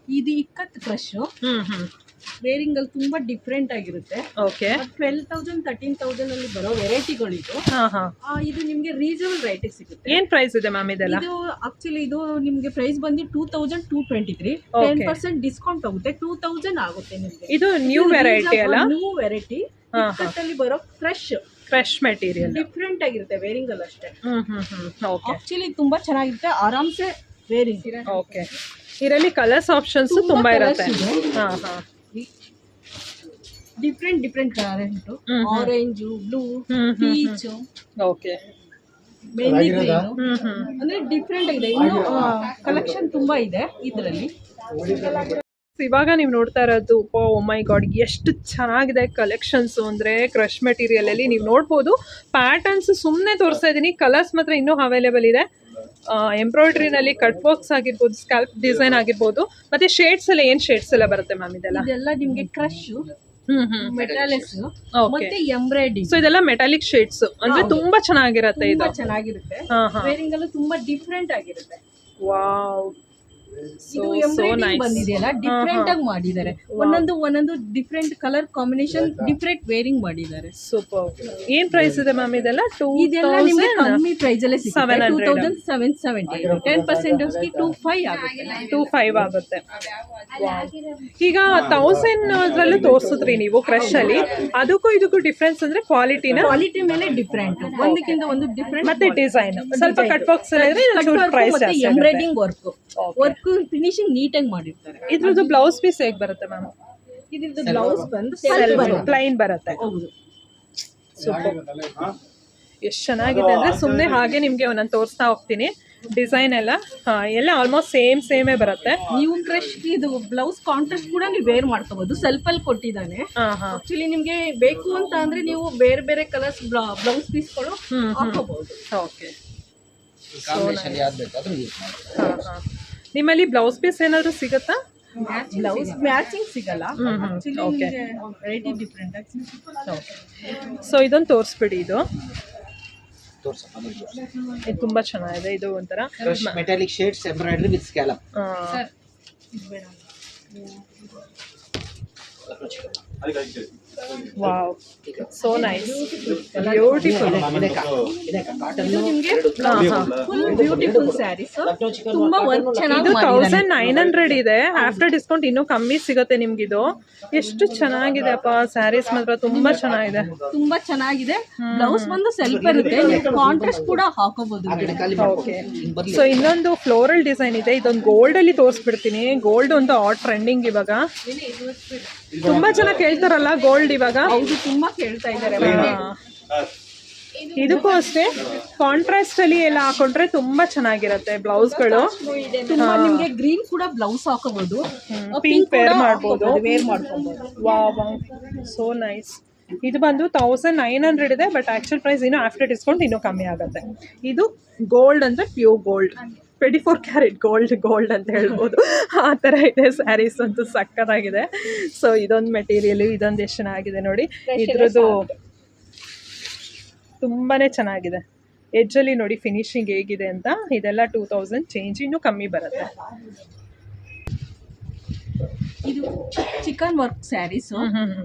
ಇದು ಇಕ್ಕತ್ತು ಕ್ರಶ್ ಹ್ಮ್ ಹ್ಮ್. ವೇರಿಂಗ್ ಅಲ್ಲಿ ತುಂಬಾ ಡಿಫ್ರೆಂಟ್ ಆಗಿರುತ್ತೆ. Okay twelve thousand thirteen thousand ಅಲ್ಲಿ ಬರೋ ವೆರೈಟಿಗಳಿದು ಹಾ ಹಾ. ಇದು ನಿಮಗೆ ರೀಸನಬಲ್ ರೇಟ್ ಸಿಗುತ್ತೆ. ಏನ್ ಪ್ರೈಸ್ ಇದೆ ಮ್ಯಾಮ್ ಇದೆಲ್ಲ? ಇದು ಆಕ್ಚುಲಿ ಇದು ನಿಮಗೆ ಪ್ರೈಸ್ ಬಂದು two thousand two twenty three ten percent discount ಆಗುತ್ತೆ ಟೂ ತೌಸಂಡ್ ಆಗುತ್ತೆ ನಿಮಗೆ. ಇದು ನ್ಯೂ ವೆರೈಟಿ ಅಲ್ಲ? ನ್ಯೂ ವೆರೈಟಿ ಹಾ, ಅಲ್ಲಿ ಬರೋ ಫ್ರೆಶ್ ಫ್ರೆಶ್ ಮೆಟೀರಿಯಲ್ ಡಿಫ್ರೆಂಟ್ ಆಗಿರುತ್ತೆ ವೇರಿಂಗ್ ಅಲ್ಲಿ ಅಷ್ಟೇ. ಹ್ಮ್ ಹ್ಮ್ ಹ್ಮ್. ಓಕೆ ಆಕ್ಚುಲಿ ತುಂಬಾ ಚೆನ್ನಾಗಿರುತ್ತೆ. ಆರಾಮ್ಸೆ ವೇರಿಂಗ್ ಓಕೆ ಇದರಲ್ಲಿ ಕಲರ್ಸ್ ಆಪ್ಷನ್ಸ್ ತುಂಬಾ ತುಂಬಾ colours ಇರುತ್ತೆ ಇದೆ. ಹಾ ಹಾ. ಡಿಫ್ರೆಂಟ್ ಡಿಫ್ರೆಂಟ್ ಕಲರ್ ಉಂಟು. ಆರೆಂಜ್ ಬ್ಲೂ ಪೀಚ್ ಓಕೆ ಅಂದ್ರೆ ಡಿಫ್ರೆಂಟ್ ಇದೆ ಇನ್ನು ಕಲೆಕ್ಷನ್ ತುಂಬಾ ಇದೆ ಇದರಲ್ಲಿ. ಇವಾಗ ನೀವು ನೋಡ್ತಾ ಇರೋದು ಓ ಮೈ ಗಾಡ್ ಎಷ್ಟು ಚೆನ್ನಾಗಿದೆ ಕಲೆಕ್ಷನ್ಸ್ ಅಂದ್ರೆ ಕ್ರಶ್ ಮೆಟೀರಿಯಲಲ್ಲಿ ನೀವು ನೋಡ್ಬೋದು ಪ್ಯಾಟರ್ನ್ಸ್ ಸುಮ್ಮನೆ ತೋರಿಸ್ತಾ ಇದ್ದೀನಿ ಕಲರ್ಸ್ ಮಾತ್ರ ಇನ್ನೂ ಅವೈಲೇಬಲ್ ಇದೆ. ಎಂಬ್ರಾಯ್ಡ್ರಿನಲ್ಲಿ ಕಟ್ ವರ್ಕ್ಸ್ ಆಗಿರ್ಬೋದು ಸ್ಕ್ಯಾಲ್ಪ್ ಡಿಸೈನ್ ಆಗಿರ್ಬೋದು. ಮತ್ತೆ ಶೇಡ್ಸ್ ಎಲ್ಲ ಏನ್ ಶೇಡ್ಸ್ ಎಲ್ಲ ಬರುತ್ತೆ ಮ್ಯಾಮ್ ಇದೆಲ್ಲ? ಇದೆಲ್ಲ ನಿಮ್ಗೆ ಕ್ರಶ್ ಮೆಟಾಲಿಕ್ಸ್ ಮತ್ತೆ ಎಂಬ್ರಾಯ್ಡಿಂಗ್ ಸೊ ಇದೆಲ್ಲ ಮೆಟಾಲಿಕ್ ಶೇಡ್ಸ್ ಅಂದ್ರೆ ತುಂಬಾ ಚೆನ್ನಾಗಿರುತ್ತೆ ಇದು. ತುಂಬಾ ಚೆನ್ನಾಗಿರುತ್ತೆ ವೇರಿಂಗ್ ಅಲ್ಲೂ ತುಂಬಾ ಡಿಫ್ರೆಂಟ್ ಆಗಿರುತ್ತೆ. ವಾವ್ ಇದು ನೈಸ್ ಬಂದಿದೆಯಲ್ಲ ಡಿಫ್ರೆಂಟ್ ಆಗಿ ಮಾಡಿದ್ದಾರೆ. ಒಂದೊಂದು ಒಂದೊಂದು different colour combination different wearing ಮಾಡಿದ್ದಾರೆ. ಸೂಪರ್ ಏನ್ ಪ್ರೈಸ್ ಇದೆ ಮ್ಯಾಮ್ ಇದೆಲ್ಲ? ಟೂ ಇದೆಲ್ಲ ನಿಮಗೆ ಕಮ್ಮಿ ಪ್ರೈಸ್ ಅಲ್ಲಿ ಸಿಗುತ್ತೆ. 700. Two thousand seven seventy ten percent two five ಆಗುತ್ತೆ. ಟೂ ಫೈವ್ ಆಗುತ್ತೆ. ಈಗ ತೌಸಂಡ್ ಅದ್ರಲ್ಲೂ ತೋರಿಸಿದ್ರಿ ನೀವು ಕ್ರಶ್ ಅಲ್ಲಿ. ಅದಕ್ಕೂ ಇದಕ್ಕೂ ಡಿಫ್ರೆನ್ಸ್ ಅಂದ್ರೆ ಕ್ವಾಲಿಟಿನ ಕ್ವಾಲಿಟಿ ಮೇಲೆ ಡಿಫ್ರೆಂಟ್ ಒಂದಕ್ಕಿಂತ ಒಂದು ಡಿಫ್ರೆಂಟ್ ಮತ್ತೆ ಡಿಸೈನ್ ಸ್ವಲ್ಪ ಕಟ್ ಬಾಕ್ಸ್ ಪ್ರೈಸ್ ಮತ್ತೆ ಜಾಸ್ತಿ embroidering work Okay. Work finishing ನೀಟಾಗಿ ಮಾಡಿರ್ತಾರೆ. ಇದ್ರದ್ದು ಬ್ಲೌಸ್ ಪೀಸ್ ಹೇಗೆ ಬರುತ್ತೆ ಮ್ಯಾಮ್ ಇದ್ರದ್ದು ಬ್ಲೌಸ್ ಬಂದು ಪ್ಲೈನ್ ಬರುತ್ತೆ. ಹೌದು. ಸೂಪರ್ ಎಷ್ಟು ಚೆನ್ನಾಗಿದೆ ಅಂದ್ರೆ ಸುಮ್ಮನೆ ಹಾಗೆ ನಿಮ್ಗೆ ನಾನು ತೋರಿಸ್ತಾ ಹೋಗ್ತೀನಿ. ಡಿಸೈನ್ ಎಲ್ಲ ಹಾ, ಎಲ್ಲ ಆಲ್ಮೋಸ್ಟ್ ಸೇಮ್ ಸೇಮೇ ಬರುತ್ತೆ. ನೀವು ಕ್ರಶ್ ಇದು ಬ್ಲೌಸ್ ಕಾಂಟ್ರಾಸ್ಟ್ ಕೂಡ ನೀವು ವೇರ್ ಮಾಡ್ಕೋಬಹುದು ಸೆಲ್ಫ್ ಅಲ್ಲಿ ಕೊಟ್ಟಿದ್ದಾನೆ. ಹಾ ಹಾ. ಆಕ್ಚುಲಿ ನಿಮ್ಗೆ ಬೇಕು ಅಂತ ಅಂದ್ರೆ ನೀವು ಬೇರೆ ಬೇರೆ ಕಲರ್ಸ್ ಬ್ಲೌಸ್ ಪೀಸ್ಗಳು. ಹಾಕೋಬಹುದು. ಓಕೆ ನಿಮ್ಮಲ್ಲಿ ಬ್ಲೌಸ್ ಪೀಸ್ ಏನಾದರೂ ಸಿಗುತ್ತಾ? ಬ್ಲೌಸ್ ಮ್ಯಾಚಿಂಗ್ ಸಿಗಲ್ಲ. ಓಕೆ. ವೆರೈಟಿ ಡಿಫ್ರೆಂಟ್ ಸೊ ಇದೊಂದು ತೋರಿಸ್ಬಿಡಿ ಇದು. ಇದು ತುಂಬಾ ಚೆನ್ನಾಗಿದೆ. ಇದು ಒಂಥರ metallic shades embroidery with scallop ಆ, wow so nice beautiful cotton ನಿಮ್ಗೆ ಫುಲ್ ಬ್ಯೂಟಿಫುಲ್ ಸ್ಯಾರೀಸ್ ತುಂಬಾ ವರ್ಕ್ ಚೆನ್ನಾಗಿ ಇದು ತೌಸಂಡ್ ನೈನ್ ಹಂಡ್ರೆಡ್ ಇದೆ. ಆಫ್ಟರ್ ಡಿಸ್ಕೌಂಟ್ ಇನ್ನೂ ಕಮ್ಮಿ ಸಿಗುತ್ತೆ ನಿಮ್ಗಿದು. ಎಷ್ಟು ಚೆನ್ನಾಗಿದೆ ಅಪ್ಪ ಸ್ಯಾರೀಸ್ ಮಾತ್ರ. ತುಂಬಾ ಚೆನ್ನಾಗಿದೆ. ತುಂಬಾ ಚೆನ್ನಾಗಿದೆ. ಬ್ಲೌಸ್ ಬಂದು ಸೆಲ್ಫ್ ಇರುತ್ತೆ. ಕಾಂಟ್ರಾಸ್ಟ್ ಕೂಡ ಹಾಕೋಬಹುದು ಓಕೆ ಸೊ ಇನ್ನೊಂದು ಫ್ಲೋರಲ್ ಡಿಸೈನ್ ಇದೆ. ಇದೊಂದು ಗೋಲ್ಡ್ ಅಲ್ಲಿ ತೋರಿಸ್ಬಿಡ್ತೀನಿ. ಗೋಲ್ಡ್ ಒಂದು ಆ ಟ್ರೆಂಡಿಂಗ್ ಇವಾಗ. ತುಂಬಾ ಜನ ಕೇಳ್ತಾರಲ್ಲ ಗೋಲ್ಡ್ ಇವಾಗ? ಹೌದು ತುಂಬಾ ಕೇಳ್ತಾ ಇದ್ದಾರೆ ಇದಕ್ಕೂ ಅಷ್ಟೇ ಕಾಂಟ್ರಾಸ್ಟ್ ಅಲ್ಲಿ ಎಲ್ಲ ಹಾಕೊಂಡ್ರೆ ತುಂಬಾ ಚೆನ್ನಾಗಿರತ್ತೆ ಬ್ಲೌಸ್ಗಳು. ತುಂಬಾ ನಿಮ್ಗೆ ಗ್ರೀನ್ ಕೂಡ ಬ್ಲೌಸ್ ಹಾಕೋಬಹುದು ಪಿಂಕ್ ವೇರ್ ಮಾಡ್ಬೋದು. ವೇರ್ ಮಾಡ್ಕೊಬಹುದು ವಾ ವಾ. ಸೋ ನೈಸ್ ಇದು ಬಂದು ತೌಸಂಡ್ ನೈನ್ ಹಂಡ್ರೆಡ್ ಇದೆ ಬಟ್ ಆಕ್ಚುಲ್ ಪ್ರೈಸ್ ಇನ್ನು ಆಫ್ಟರ್ ಡಿಸ್ಕೌಂಟ್ ಇನ್ನೂ ಕಮ್ಮಿ ಆಗುತ್ತೆ. ಇದು ಗೋಲ್ಡ್ ಅಂದ್ರೆ pure gold twenty four carat gold gold ಅಂತ ಹೇಳ್ಬೋದು. ಆ ಥರ ಇದೆ ಸ್ಯಾರೀಸ್ ಅಂತೂ ಸಕ್ಕತ್ತಾಗಿದೆ. ಸೊ ಇದೊಂದು ಮೆಟೀರಿಯಲ್ ಇದೊಂದು ಎಷ್ಟು ಚೆನ್ನಾಗಿದೆ ನೋಡಿ. ಇದ್ರದ್ದು ತುಂಬಾ ಚೆನ್ನಾಗಿದೆ. ಎಜ್ಜಲ್ಲಿ ನೋಡಿ ಫಿನಿಶಿಂಗ್ ಹೇಗಿದೆ ಅಂತ. ಇದೆಲ್ಲ ಟೂ ತೌಸಂಡ್ ಚೇಂಜ್ ಇನ್ನೂ ಕಮ್ಮಿ ಬರುತ್ತೆ. ಇದು ಚಿಕನ್ ವರ್ಕ್ ಸ್ಯಾರೀಸ್.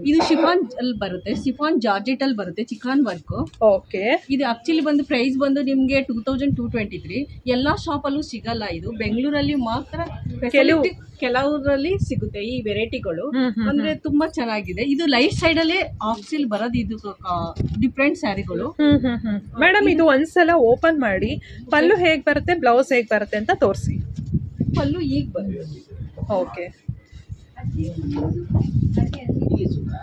ಇದು ಶಿಫಾನ್ ಅಲ್ಲಿ ಬರುತ್ತೆ. ಶಿಫಾನ್ ಜಾರ್ಜೆಟ್ ಅಲ್ಲಿ ಬರುತ್ತೆ ಚಿಕನ್ ವರ್ಕ್. ಓಕೆ. ಇದು ಆಕ್ಚುಲಿ ಬಂದು ಪ್ರೈಸ್ ಬಂದು ನಿಮ್ಗೆ two thousand two twenty three ಎಲ್ಲಾ ಶಾಪ್ ಅಲ್ಲೂ ಸಿಗಲ್ಲ ಇದು. ಬೆಂಗಳೂರಲ್ಲಿ ಮಾತ್ರ ಕೆಲವು- ಕೆಲವರಲ್ಲಿ ಸಿಗುತ್ತೆ ಈ ವೆರೈಟಿಗಳು ಅಂದ್ರೆ ತುಂಬಾ ಚೆನ್ನಾಗಿದೆ. ಇದು ಲೈಟ್ ಸೈಡ್ ಅಲ್ಲೇ ಆಕ್ಸಿಲ್ ಬರೋದು ಇದು ಡಿಫ್ರೆಂಟ್ ಸ್ಯಾರಿಗಳು. ಮೇಡಮ್ ಇದು ಒಂದ್ಸಲ ಓಪನ್ ಮಾಡಿ. ಪಲ್ಲು ಹೇಗ್ ಬರುತ್ತೆ ಬ್ಲೌಸ್ ಹೇಗ್ ಬರುತ್ತೆ ಅಂತ ತೋರಿಸಿ. ಪಲ್ಲು ಈಗ ಬರುತ್ತೆ. ಓಕೆ. ಇಲ್ಲಿ ಸುತ್ತ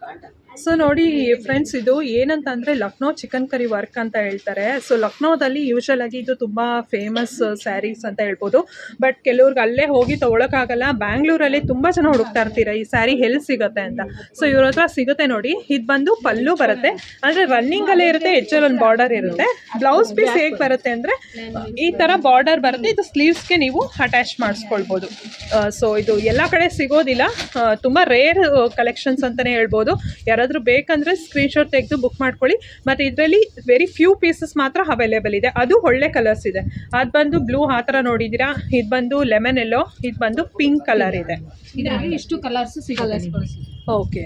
ಕಾಟನ್ ಸೊ ನೋಡಿ ಫ್ರೆಂಡ್ಸ್ ಇದು ಏನಂತ ಲಕ್ನೋ ಚಿಕನ್ ಕರಿ ವರ್ಕ್ ಅಂತ ಹೇಳ್ತಾರೆ. ಸೊ ಲಕ್ನೋದಲ್ಲಿ ಯೂಶಲ್ ಆಗಿ ಇದು ತುಂಬ ಫೇಮಸ್ ಸ್ಯಾರೀಸ್ ಅಂತ ಹೇಳ್ಬೋದು. ಬಟ್ ಕೆಲವ್ರಿಗೆ ಅಲ್ಲೇ ಹೋಗಿ ತೊಗೊಳಕ್ಕಾಗಲ್ಲ. ಬ್ಯಾಂಗ್ಳೂರಲ್ಲಿ ತುಂಬ ಜನ ಹುಡುಕ್ತಾ ಇರ್ತೀರ, ಈ ಸ್ಯಾರಿ ಎಲ್ಲಿ ಸಿಗುತ್ತೆ ಅಂತ. ಸೊ ಇವ್ರ ಹತ್ರ ಸಿಗುತ್ತೆ ನೋಡಿ. ಇದು ಬಂದು ಪಲ್ಲು ಬರುತ್ತೆ. ಅಂದರೆ ರನ್ನಿಂಗಲ್ಲೇ ಇರುತ್ತೆ ಹೆಚ್ಚಲ್ಲಿ ಒಂದು ಬಾರ್ಡರ್ ಇರುತ್ತೆ. ಬ್ಲೌಸ್ ಪೀಸ್ ಹೇಗೆ ಬರುತ್ತೆ ಅಂದರೆ, ಈ ಥರ ಬಾರ್ಡರ್ ಬರುತ್ತೆ. ಇದು ಸ್ಲೀವ್ಸ್ಗೆ ನೀವು ಅಟ್ಯಾಚ್ ಮಾಡಿಸ್ಕೊಳ್ಬೋದು. ಸೊ ಇದು ಎಲ್ಲ ಕಡೆ ಸಿಗೋದಿಲ್ಲ. ತುಂಬ ರೇರ್ ಕಲೆಕ್ಷನ್ಸ್ ಅಂತಲೇ ಹೇಳ್ಬೋದು. ಯಾರಾದರೂ ಬೇಕಂದರೆ ಸ್ಕ್ರೀನ್ಶಾಟ್ ತೆಗೆದು ಬುಕ್ ಮಾಡ್ಕೊಳ್ಳಿ. ಮತ್ತು ಇದರಲ್ಲಿ ವೆರಿ ಫ್ಯೂ ಪೀಸಸ್ ಮಾತ್ರ ಅವೈಲೇಬಲ್ ಇದೆ. ಅದು ಒಳ್ಳೆ ಕಲರ್ಸ್ ಇದೆ. ಅದು ಬಂದು ಬ್ಲೂ ಆ ಥರ ನೋಡಿದ್ದೀರಾ? ಇದು ಬಂದು ಲೆಮನ್ ಎಲ್ಲೋ ಇದು ಬಂದು ಪಿಂಕ್ ಕಲರ್ ಇದೆ. ಇದರಲ್ಲಿ ಇಷ್ಟು ಕಲರ್ಸ್ ಸಿಗಲ್ಲ ಓಕೆ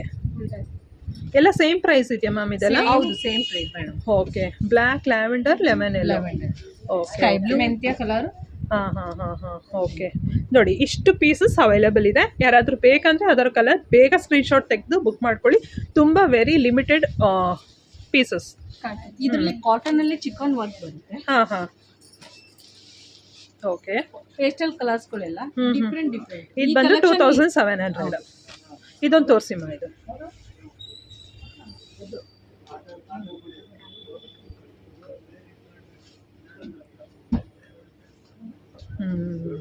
ಎಲ್ಲ ಸೇಮ್ ಪ್ರೈಸ್ ಇದೆಯಾ ಮ್ಯಾಮ್ ಇದೆಲ್ಲ? ಹೌದು same price madam okay black lavender lemon ಎಲ್ಲ ಓಕೆ ಸ್ಕೈ ಬ್ಲೂ ಮೆಂತ್ಯ ಕಲರ್ ಹಾಂ ಹಾಂ ಹಾಂ ಹಾಂ ಓಕೆ ನೋಡಿ ಇಷ್ಟು ಪೀಸಸ್ ಅವೈಲೇಬಲ್ ಇದೆ. ಯಾರಾದರೂ ಬೇಕಂದರೆ ಅದರ ಕಲರ್ ಬೇಗ ಸ್ಕ್ರೀನ್ಶಾಟ್ ತೆಗೆದು ಬುಕ್ ಮಾಡ್ಕೊಳ್ಳಿ. ತುಂಬ ವೆರಿ ಲಿಮಿಟೆಡ್ ಪೀಸಸ್ ಇದರಲ್ಲಿ ಕಾಟನ್ ಅಲ್ಲಿ ಚಿಕನ್ ವರ್ಕ್ ಬರುತ್ತೆ. ಹಾಂ ಹಾಂ. ಓಕೆ ಪೇಸ್ಟಲ್ ಕಲರ್ಸ್ಗಳೆಲ್ಲ. ಡಿಫ್ರೆಂಟ್ ಡಿಫ್ರೆಂಟ್ ಇದು ಬಂದು ಟೂ ತೌಸಂಡ್ ಸೆವೆನ್ ಹಂಡ್ರೆಡ್ ಇದೊಂದು ತೋರಿಸಿಮ್ಮ ಇದು. ಹ್ಮ್.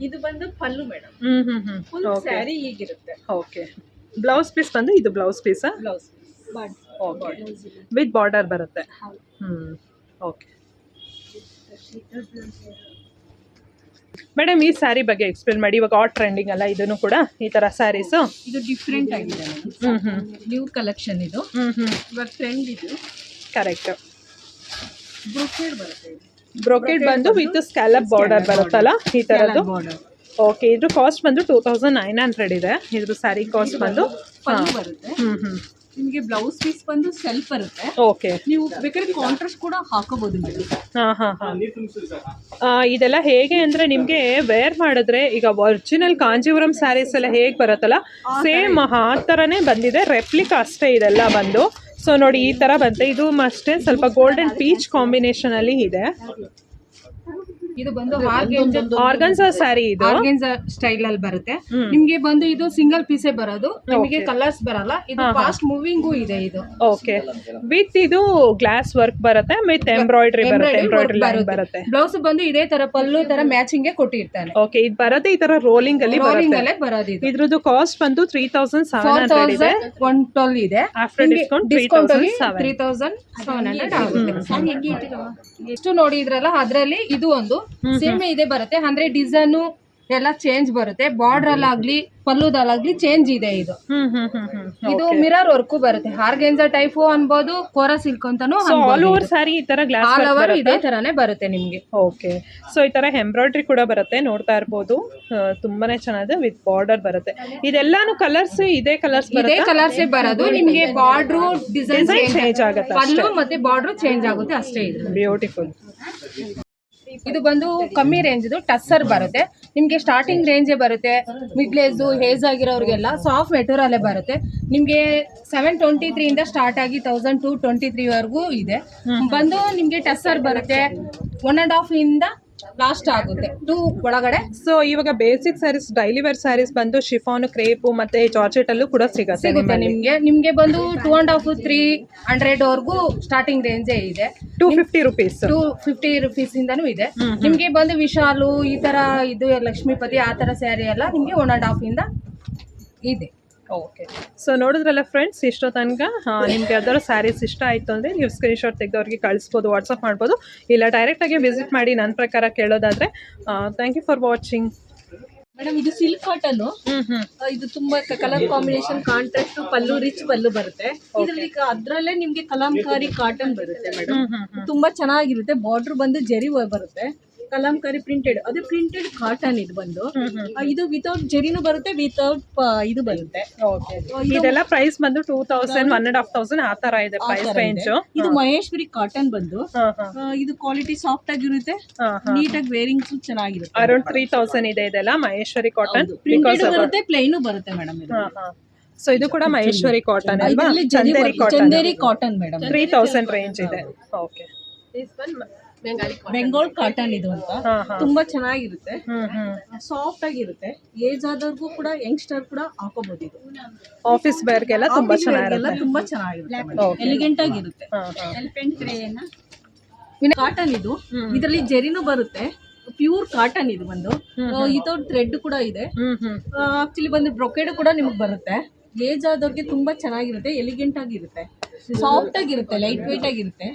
ಇದು ಬಂದು ಪಲ್ಲು ಮೇಡಮ್. ಹ್ಮ್ ಹ್ಮ್ ಹ್ಮ್. ಫುಲ್ ಸ್ಯಾರಿ ಹೀಗಿರುತ್ತೆ ಓಕೆ ಬ್ಲೌಸ್ ಪೀಸ್ ಬಂದು ಇದು ಬ್ಲೌಸ್ ಪೀಸಾ ಬ್ಲೌಸ್ ಓಕೆ ವಿತ್ ಬಾರ್ಡರ್ ಬರುತ್ತೆ. ಹ್ಮ್. ಓಕೆ ಮೇಡಮ್ ಈ ಸ್ಯಾರಿ ಬಗ್ಗೆ ಎಕ್ಸ್ಪ್ಲೇನ್ ಮಾಡಿ. ಇವಾಗ ಆಟ್ ಟ್ರೆಂಡಿಂಗ್ ಅಲ್ಲ ಇದನ್ನು ಕೂಡ ಈ ತರ ಸ್ಯಾರೀಸು ಇದು ಡಿಫ್ರೆಂಟ್ ಆಗಿದೆ ಹ್ಮ್ ಹ್ಮ್ ನ್ಯೂ ಕಲೆಕ್ಷನ್ ಇದು. ಹ್ಮ್ ಹ್ಮ್. ಇವಾಗ ಟ್ರೆಂಡ್ ಇದು. ಕರೆಕ್ಟ್ ಬ್ರೊಕೇಡ್ ಬರುತ್ತೆ ಬ್ರೊಕೆಟ್ ಬಂದು ವಿತ್ ಸ್ಕ್ಯಾಲಪ್ ಬಾರ್ಡರ್ ಬರುತ್ತಲ್ಲ ಈ ಥರದ್ದು ಓಕೆ ಇದ್ರ ಕಾಸ್ಟ್ ಬಂದು ಟೂ ತೌಸಂಡ್ ನೈನ್ ಹಂಡ್ರೆಡ್ ಇದೆ. ಇದ್ರ ಸ್ಯಾರಿ ಕಾಸ್ಟ್ ಬಂದು ಬರುತ್ತೆ. ನಿಮಗೆ ಬ್ಲೌಸ್ ಪೀಸ್ ಬಂದು ಸೆಲ್ಫ್ ಬರುತ್ತೆ. ಓಕೆ ನೀವು ಬೇಕಾದ್ರೆ ಕಾಂಟ್ರಾಸ್ಟ್ ಕೂಡ ಹಾಕೋಬಹುದು ಹಾಂ ಹಾಂ ಹಾಂ. ಇದೆಲ್ಲ ಹೇಗೆ ಅಂದರೆ ನಿಮಗೆ ವೇರ್ ಮಾಡಿದ್ರೆ ಈಗ ಒರಿಜಿನಲ್ ಕಾಂಜೀವರಂ ಸ್ಯಾರೀಸ್ ಎಲ್ಲ ಹೇಗೆ ಬರುತ್ತಲ್ಲ ಸೇಮ್ ಆ ಥರನೇ ಬಂದಿದೆ. ರೆಪ್ಲಿಕ್ ಅಷ್ಟೇ ಇದೆಲ್ಲ ಬಂದು. ಸೊ ನೋಡಿ ಈ ತರ ಬಂತೆ. ಇದು ಅಷ್ಟೇ ಸ್ವಲ್ಪ ಗೋಲ್ಡನ್ ಪೀಚ್ ಕಾಂಬಿನೇಷನ್ ಅಲ್ಲಿ ಇದೆ. ಇದು ಬಂದು ಆರ್ಗನ್ಸಾ ಸ್ಯಾರಿ ಇದು? ಸ್ಟೈಲ್ ಅಲ್ಲಿ ಬರುತ್ತೆ. ನಿಮ್ಗೆ ಬಂದು ಇದು ಸಿಂಗಲ್ ಪೀಸೇ ಬರೋದು. ನಿಮಗೆ ಕಲರ್ಸ್ ಬರಲ್ಲ. ಇದು ಫಾಸ್ಟ್ ಮೂವಿಂಗ್ ಇದೆ ಇದು. ಓಕೆ. ವಿತ್ ಇದು ಗ್ಲಾಸ್ ವರ್ಕ್ ಬರುತ್ತೆ ವಿತ್ ಎಂಬ್ರಾಯ್ಡ್ರಿ ಬರುತ್ತೆ ಎಂಬ್ರಾಯ್ಡ್ರಿ ಲೈನ್ ಬರುತ್ತೆ. ಬ್ಲೌಸ್ ಬಂದು ಇದೇ ತರ ಪಲ್ಲು ತರ ಮ್ಯಾಚಿಂಗ್ ಕೊಟ್ಟಿರ್ತಾನೆ ಓಕೆ ಇದು ಬರುತ್ತೆ ಈ ತರ ರೋಲಿಂಗ್ ಅಲ್ಲಿ ರೋಲಿಂಗ್ ಅಲ್ಲೇ ಬರೋದು ಇದು. ಇದ್ರದ್ದು ಕಾಸ್ಟ್ ಬಂದು ತ್ರೀ ತೌಸಂಡ್ ಸೆವೆನ್ ಹಂಡ್ರೆಡ್ ಇದೆ. ಒನ್ ಟ್ವೆಲ್ ಇದೆ. After discount three discount thousand three thousand seven hundred ಆಗುತ್ತೆ. ಎಷ್ಟು ನೋಡಿದ್ರಲ್ಲ ಅದ್ರಲ್ಲಿ ಇದು ಒಂದು ಸೇಮ್ ಇದೆ ಬರುತ್ತೆ. ಅಂದ್ರೆ ಡಿಸೈನ್ ಎಲ್ಲ ಚೇಂಜ್ ಬರುತ್ತೆ. ಬಾರ್ಡರ್ ಅಲ್ಲಾಗ್ಲಿ ಪಲ್ಲುದಲ್ಲಾಗ್ಲಿ ಚೇಂಜ್ ಇದೆ ಇದು. ಇದು ಮಿರರ್ ವರ್ಕು ಬರುತ್ತೆ. ಹಾರ್ಗೆಂಜಾ ಟೈಪ್ ಅನ್ಬೋದು ಕೋರ ಸಿಲ್ಕ್ ಅಂತಾನು ಸೊ ಆಲ್ ಓವರ್ ಸಾರಿ ಈ ತರ ಗ್ಲಾಸ್ ಆಲ್ ಓವರ್ ಇದೇ ತರಾನೇ ಬರುತ್ತೆ ನಿಮ್ಗೆ. ಓಕೆ ಸೊ ಈ ತರ ಎಂಬ್ರಾಯ್ಡ್ರಿ ಕೂಡ ಬರುತ್ತೆ. ನೋಡ್ತಾ ಇರ್ಬೋದು. ತುಂಬಾನೇ ಚೆನ್ನಾಗಿದೆ ವಿತ್ ಬಾರ್ಡರ್ ಬರುತ್ತೆ. ಇದೆಲ್ಲಾನು ಕಲರ್ಸ್ ಇದೇ ಕಲರ್ಸ್ ಇದೇ ಕಲರ್ಸ್ ಬರೋದು. ನಿಮ್ಗೆ ಬಾರ್ಡರ್ ಡಿಸೈನ್ ಡಿಸೈನ್ ಚೇಂಜ್ ಆಗುತ್ತೆ ಪಲ್ಲು ಮತ್ತೆ ಬಾರ್ಡರ್ ಚೇಂಜ್ ಆಗುತ್ತೆ ಅಷ್ಟೇ ಇದು. ಬ್ಯೂಟಿಫುಲ್ ಇದು ಬಂದು ಕಮ್ಮಿ ರೇಂಜ್ ಟಸ್ಸರ್ ಬರುತ್ತೆ. ನಿಮ್ಗೆ ಸ್ಟಾರ್ಟಿಂಗ್ ರೇಂಜೇ ಬರುತ್ತೆ. ಮಿಡ್ಲೇಜು ಹೇಜ್ ಆಗಿರೋರಿಗೆಲ್ಲ ಸಾಫ್ಟ್ ಮೆಟೀರಿಯಲ್ಲೇ ಬರುತ್ತೆ. ನಿಮ್ಗೆ ಸೆವೆನ್ ಟ್ವೆಂಟಿ ತ್ರೀ ಇಂದ ಸ್ಟಾರ್ಟ್ ಆಗಿ ತೌಸಂಡ್ ಟು ಟ್ವೆಂಟಿ ತ್ರೀ ವರೆಗೂ ಇದೆ. ಬಂದು ನಿಮ್ಗೆ ಟಸ್ಸರ್ ಬರುತ್ತೆ. ಒನ್ ಅಂಡ್ ಹಾಫ್ ಇಂದ ಲಾಸ್ಟ್ ಆಗುತ್ತೆ. ಟೂ ಒಳಗಡೆ. ಸೊ ಇವಾಗ basic saris daily wear saris ಬಂದು ಶಿಫಾನ್ ಕ್ರೇಪ್ ಮತ್ತೆ ಜಾರ್ಜೆಟ್ ಅಲ್ಲೂ ಕೂಡ ಸಿಗುತ್ತೆ ಸಿಗುತ್ತೆ ನಿಮ್ಗೆ. ನಿಮ್ಗೆ ಬಂದು two and half three hundred ವರ್ಗೂ starting ರೇಂಜೇ ಇದೆ. Two fifty rupees two fifty rupees ಇಂದನೂ ಇದೆ. ನಿಮ್ಗೆ ಬಂದು ವಿಶಾಲು ಈ ತರ ಇದು ಲಕ್ಷ್ಮೀಪತಿ ಆ ತರ ಸ್ಯಾರಿ ಎಲ್ಲ ನಿಮ್ಗೆ ಒನ್ ಅಂಡ್ ಹಾಫ್ ಇಂದ ಇದೆ. ಓಕೆ ಸೊ ನೋಡಿದ್ರಲ್ಲ ಫ್ರೆಂಡ್ಸ್ ಇಷ್ಟೋ ತನಕ ನಿಮ್ಗೆ ಯಾವ್ದಾದ್ರು ಸ್ಯಾರೀಸ್ ಇಷ್ಟ ಆಯಿತು ಅಂದರೆ ನೀವು ಸ್ಕ್ರೀನ್ ಸ್ಕ್ರೀನ್ಶಾಟ್ ತೆಗೆದವ್ರಿಗೆ ಕಳಿಸ್ಬೋದು ವಾಟ್ಸಪ್ ಮಾಡ್ಬೋದು. ಇಲ್ಲ ಡೈರೆಕ್ಟಾಗಿ ವಿಸಿಟ್ ಮಾಡಿ ನನ್ನ ಪ್ರಕಾರ ಕೇಳೋದಾದರೆ thank you for watching madam ಇದು ಸಿಲ್ಕ್ ಕಾಟನ್ ಇದು ತುಂಬಾ colour combination contrast pallu rich pallu ಬರುತ್ತೆ. ಇದರಲ್ಲಿ ಅದ್ರಲ್ಲೇ ನಿಮ್ಗೆ ಕಲಾಂಕಾರಿ ಕಾಟನ್ ಬರುತ್ತೆ ಮೇಡಮ್ ತುಂಬಾ ಚೆನ್ನಾಗಿರುತ್ತೆ ಬಾರ್ಡರ್ ಬಂದು ಜರಿ ಬರುತ್ತೆ. ಕಲಾಂಕಾರಿ ಪ್ರಿಂಟೆಡ್ ಅದು ಪ್ರಿಂಟೆಡ್ ಕಾಟನ್ ಇದು ಬಂದು. ಇದು ವಿತೌಟ್ ಜರಿನೂ ಬರುತ್ತೆ ವಿತೌಟ್ ಇದು ಬರುತ್ತೆ. ಇದೆಲ್ಲ ಪ್ರೈಸ್ ಬಂದು two thousand one and half thousand ಆ ತರ ಇದೆ ಪ್ರೈಸ್ ರೇಂಜ್ ಇದು. ಮಹೇಶ್ವರಿ ಕಾಟನ್ ಬಂದು. ಇದು ಕ್ವಾಲಿಟಿ ಸಾಫ್ಟ್ ಆಗಿರುತ್ತೆ ನೀಟ್ ಆಗಿ ನೀಟಾಗಿ ವೇರಿಂಗ್ಸ್ ಚೆನ್ನಾಗಿರುತ್ತೆ. ಅರೌಂಡ್ ತ್ರೀ ತೌಸಂಡ್ ಇದೆ ಇದೆಲ್ಲ ಮಹೇಶ್ವರಿ ಕಾಟನ್ ಪ್ರಿಂಟೆಡ್ ಬರುತ್ತೆ ಪ್ಲೈನು ಬರುತ್ತೆ ಮೇಡಮ್ ಇದು. ಸೊ ಇದು ಕೂಡ ಮಹೇಶ್ವರಿ ಕಾಟನ್ ಅಲ್ವಾ? Chanderi cotton Chanderi cotton madam three thousand range ಇದೆ. ಓಕೆ ಬೆಂಗಾಲ್ ಕಾಟನ್ ಇದು ಅಂತ. ತುಂಬಾ ಚೆನ್ನಾಗಿರುತ್ತೆ. ಸಾಫ್ಟ್ ಆಗಿರುತ್ತೆ. ಏಜ್ ಆದವ್ರಿಗೂ ಕೂಡ ಯಂಗ್ಸ್ಟರ್ ಕೂಡ ಹಾಕೋಬಹುದು ಇದು. ಆಫೀಸ್ ವೇರ್ಗೆಲ್ಲ ತುಂಬಾ ಚೆನ್ನಾಗಿರಲ್ಲ ತುಂಬಾ ಚೆನ್ನಾಗಿರುತ್ತೆ. ಎಲಿಗೆಂಟ್ ಆಗಿರುತ್ತೆ. ಕಾಟನ್ ಇದು. ಇದರಲ್ಲಿ ಜರಿನೂ ಬರುತ್ತೆ. ಪ್ಯೂರ್ ಕಾಟನ್ ಇದು ಬಂದು ವಿತೌಟ್ ಥ್ರೆಡ್ ಕೂಡ ಇದೆ. ಆಕ್ಚುಲಿ ಬಂದು ಬ್ರೊಕೇಡ್ ಕೂಡ ನಿಮಗೆ ಬರುತ್ತೆ. ಏಜ್ ಆದವ್ರಿಗೆ ತುಂಬಾ ಚೆನ್ನಾಗಿರುತ್ತೆ ಎಲಿಗೆಂಟ್ ಆಗಿರುತ್ತೆ. ಸಾಫ್ಟ್ ಆಗಿರುತ್ತೆ ಲೈಟ್ ವೆಯ್ಟ್ ಆಗಿರುತ್ತೆ.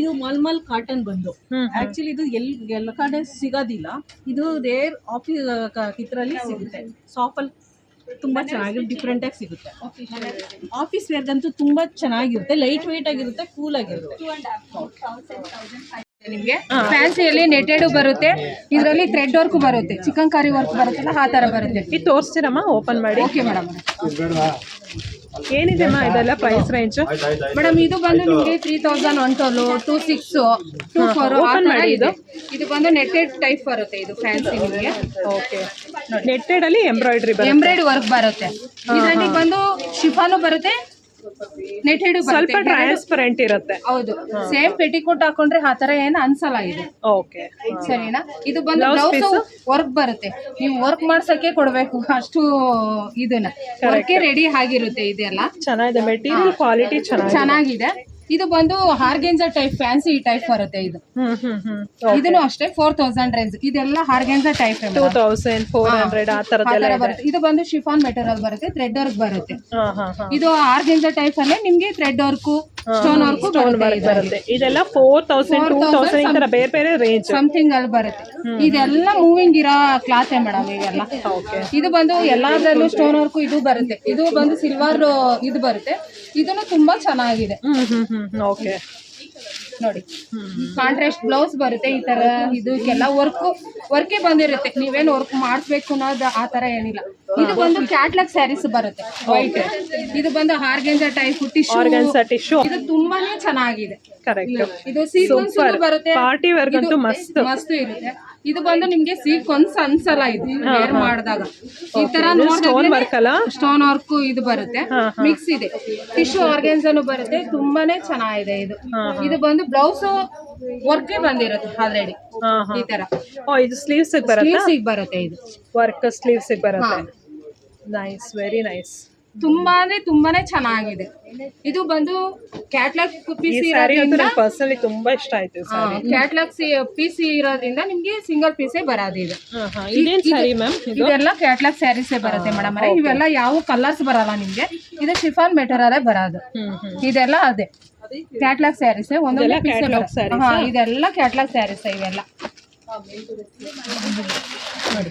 ಇದು ಮಲ್ಮಲ್ ಕಾಟನ್ ಬಂದು. ಆಕ್ಚುಲಿ ಇದು ಎಲ್ ಎಲ್ಲ ಕಡೆ ಸಿಗೋದಿಲ್ಲ. ಇದು ರೇರ್ ಆಫೀಸ್ ಇದರಲ್ಲಿ ಸಿಗುತ್ತೆ. ಸಾಫಲ್ ತುಂಬಾ ಚೆನ್ನಾಗಿ ಡಿಫ್ರೆಂಟ್ ಆಗಿ ಸಿಗುತ್ತೆ. ಆಫೀಸ್ ವೇರ್ಗಂತೂ ತುಂಬಾ ಚೆನ್ನಾಗಿರುತ್ತೆ. ಲೈಟ್ ವೇಟ್ ಆಗಿರುತ್ತೆ ಕೂಲ್ ಆಗಿರುತ್ತೆ. ನಿಮಗೆ? ಫ್ಯಾನ್ಸಿಯಲ್ಲಿ ನೆಟೆಡ್ ಬರುತ್ತೆ. ಇದರಲ್ಲಿ ಥ್ರೆಡ್ ವರ್ಕ್ ಬರುತ್ತೆ. ಚಿಕನ್ ಕರಿ ವರ್ಕ್ ಬರುತ್ತಲ್ಲ ಆ ತರ ಬರುತ್ತೆ. ಇದು ತೋರಿಸ್ತೀರಮ್ಮ? ಓಪನ್ ಮಾಡಿ. ಓಕೆ ಮೇಡಮ್ ಏನಿದೆ ಅಮ್ಮ ಇದೆಲ್ಲ ಪ್ರೈಸ್ ರೇಂಜ್ ಮೇಡಮ್ ಇದು ಬಂದು ನಿಮಗೆ three thousand one toll two six two four open ಮಾಡಿ ಇದು. ಇದು ಬಂದು ನೆಟ್ಟೆಡ್ ಟೈಪ್ ಬರುತ್ತೆ ಇದು ಫ್ಯಾನ್ಸಿ ನಿಮಗೆ. ಓಕೆ ನೆಟ್ಟೆಡ್ ಅಲ್ಲಿ ಎಂಬ್ರಾಯ್ಡ್ರಿ ಬರುತ್ತೆ. ಎಂಬ್ರಾಯ್ಡ್ ವರ್ಕ್ ಬರುತ್ತೆ. ಇದರಲ್ಲಿ ಬಂದು ಶಿಫಾನು ಬರುತ್ತೆ ಸ್ವಲ್ಪ ಟ್ರಾನ್ಸ್ಪರೆಂಟ್ ಇರುತ್ತೆ. ಹೌದು. ಸೇಮ್ ಪೆಟಿಕೋಟ್ ಹಾಕೊಂಡ್ರೆ ಆ ತರ ಏನು ಅನ್ಸಲ್ಲ ಇದು. ಓಕೆ. ಸರಿನಾ? ಇದು ಬಂದು ಬ್ಲೌಸ್ ವರ್ಕ್ ಬರುತ್ತೆ. ನೀವು ವರ್ಕ್ ಮಾಡ್ಸಕ್ಕೆ ಕೊಡ್ಬೇಕು ಅಷ್ಟು ಇದನ್ನ. ವರ್ಕೆ ರೆಡಿ ಆಗಿರುತ್ತೆ ಇದೆಲ್ಲ. ಚೆನ್ನಾಗಿದೆ. ಮೆಟೀರಿಯಲ್ ಕ್ವಾಲಿಟಿ ಚೆನ್ನಾಗಿದೆ. ಚೆನ್ನಾಗಿದೆ. ಇದು ಬಂದು ಹಾರ್ಗೆನ್ಜಾ ಟೈಪ್ ಫ್ಯಾನ್ಸಿ ಟೈಪ್ ಬರುತ್ತೆ ಇದು. ಇದನ್ನು ಅಷ್ಟೇ ಫೋರ್ ತೌಸಂಡ್ ರೇಂಜ್ ಇದೆಲ್ಲ organza type two thousand four hundred ಆ ತರದ್ದೆಲ್ಲ ಬರುತ್ತೆ. ಇದು ಬಂದು ಶಿಫಾನ್ ಮೆಟೀರಿಯಲ್ ಬರುತ್ತೆ ಥ್ರೆಡ್ ವರ್ಕ್ ಬರುತ್ತೆ. ಇದು ಆರ್ಗೆನ್ಜಾ ಟೈಪ್ ಅಲ್ಲೇ ನಿಮ್ಗೆ thread work stone work stone work ಬರುತ್ತೆ. ಇದೆಲ್ಲ ಫೋರ್ ತೌಸಂಡ್ ಟೂ ತೌಸಂಡ್ ಈ ತರ ಬೇರೆ ಬೇರೆ ರೇಂಜ್ ಸಮಥಿಂಗ್ ಅಲ್ಲಿ ಬರುತ್ತೆ. ಇದೆಲ್ಲ ಮೂವಿಂಗ್ ಇರೋ ಕ್ಲಾತ್ ಮೇಡಮ್ ಇವೆಲ್ಲ ಓಕೆ ಇದು ಬಂದು ಎಲ್ಲಾದ್ರಲ್ಲೂ ಸ್ಟೋನ್ ವರ್ಕ್ ಇದು ಬರುತ್ತೆ. ಇದು ಬಂದು ಸಿಲ್ವರ್ ಇದು ಬರುತ್ತೆ. ಇದನ್ನು ತುಂಬಾ ಚೆನ್ನಾಗಿದೆ. ಓಕೆ ನೋಡಿ. ಕಾಂಟ್ರಾಸ್ಟ್ ಬ್ಲೌಸ್ ಬರುತ್ತೆ ಈ ತರ. ಇದಕ್ಕೆಲ್ಲ ವರ್ಕ್ ವರ್ಕೇ ಬಂದಿರುತ್ತೆ. ನೀವೇನು ವರ್ಕ್ ಮಾಡಿಸ್ಬೇಕು ಅನ್ನೋದು ಆ ತರ ಏನಿಲ್ಲ. ಇದು ಬಂದು ಕ್ಯಾಟ್ಲಾಗ್ ಸ್ಯಾರೀಸ್ ಬರುತ್ತೆ. ವೈಟ್ ಇದು ಬಂದು ಹಾರ್ಗೆಂಜ ಟೈಪ್ ಟಿಶ್ಯೂ ಇದು ತುಂಬಾನೇ ಚೆನ್ನಾಗಿದೆ. ಕರೆಕ್ಟ್ ಇದು ಸೀಕ್ವೆನ್ಸ್ Super. ಬರುತ್ತೆ. ಪಾರ್ಟಿ wear ಗಂತೂ ಮಸ್ತ್. ಮಸ್ತ್ ಇರುತ್ತೆ. ಇದು ಬಂದು ನಿಮ್ಗೆ ಸೀಕ್ವೆನ್ಸ್ ಅನ್ಸಲ್ಲ ಇದು ವೇರ್ ಮಾಡಿದಾಗ. ಈ ತರ ಸ್ಟೋನ್ ವರ್ಕ್ ಅಲ್ಲ ಸ್ಟೋನ್ ವರ್ಕ್ ಇದು ಬರುತ್ತೆ. ಮಿಕ್ಸ್ ಇದೆ. ಟಿಶ್ಯೂ ಆರ್ಗೆನ್ಸನು ಬರುತ್ತೆ. ತುಂಬಾನೇ ಚೆನ್ನಾಗಿದೆ ಇದು. ಇದು ಬಂದು ಬ್ಲೌಸ್ ವರ್ಕ್ ಬಂದಿರುತ್ತೆ ಆಲ್ರೆಡಿ ಈ ತರ. ಓ ಇದು ಸ್ಲೀವ್ಸ್ ಬರುತ್ತೆ? ಸ್ಲೀವ್ಸ್ ಬರುತ್ತೆ ಇದು. ವರ್ಕ್ ಸ್ಲೀವ್ಸ್ ಬರುತ್ತೆ. ನೈಸ್ ವೆರಿ ನೈಸ್ ತುಂಬಾನೇ ತುಂಬಾನೇ ಚೆನ್ನಾಗಿದೆ. ಇದು ಬಂದು ಕ್ಯಾಟ್ಲಾಗ್ ಪಿ ಪೀಸ್ ಪರ್ಸನಲಿ ತುಂಬಾ ಇಷ್ಟ ಆಯ್ತು ಕ್ಯಾಟ್ಲಾಗ್ ಪೀಸ್ ಇರೋದ್ರಿಂದ ನಿಮ್ಗೆ ಸಿಂಗಲ್ ಪೀಸೇ ಬರೋದು ಇದು. ಹಾ ಹಾ. ಇದೇನ್ ಸ್ಯಾರಿ ಮ್ಯಾಮ್ ಇದೆಲ್ಲ ಕ್ಯಾಟ್ಲಾಗ್ ಸ್ಯಾರೀಸ್ ಬರುತ್ತೆ ಮೇಡಮ್ ಇವೆಲ್ಲ ಯಾವ ಕಲರ್ಸ್ ಬರಲ್ಲ ನಿಮ್ಗೆ. ಇದು ಶಿಫಾನ್ ಮೆಟೀರಿಯಲ್ ಬರೋದು. ಇದೆಲ್ಲ ಅದೇ. ಕ್ಯಾಟ್ಲಾಗ್ ಸ್ಯಾರೀಸ್ ಒಂದೊಂದು ಪೀಸ್. ಇದೆಲ್ಲ ಕ್ಯಾಟ್ಲಾಗ್ ಸ್ಯಾರೀಸ್ ಇವೆಲ್ಲ. ನೋಡಿ.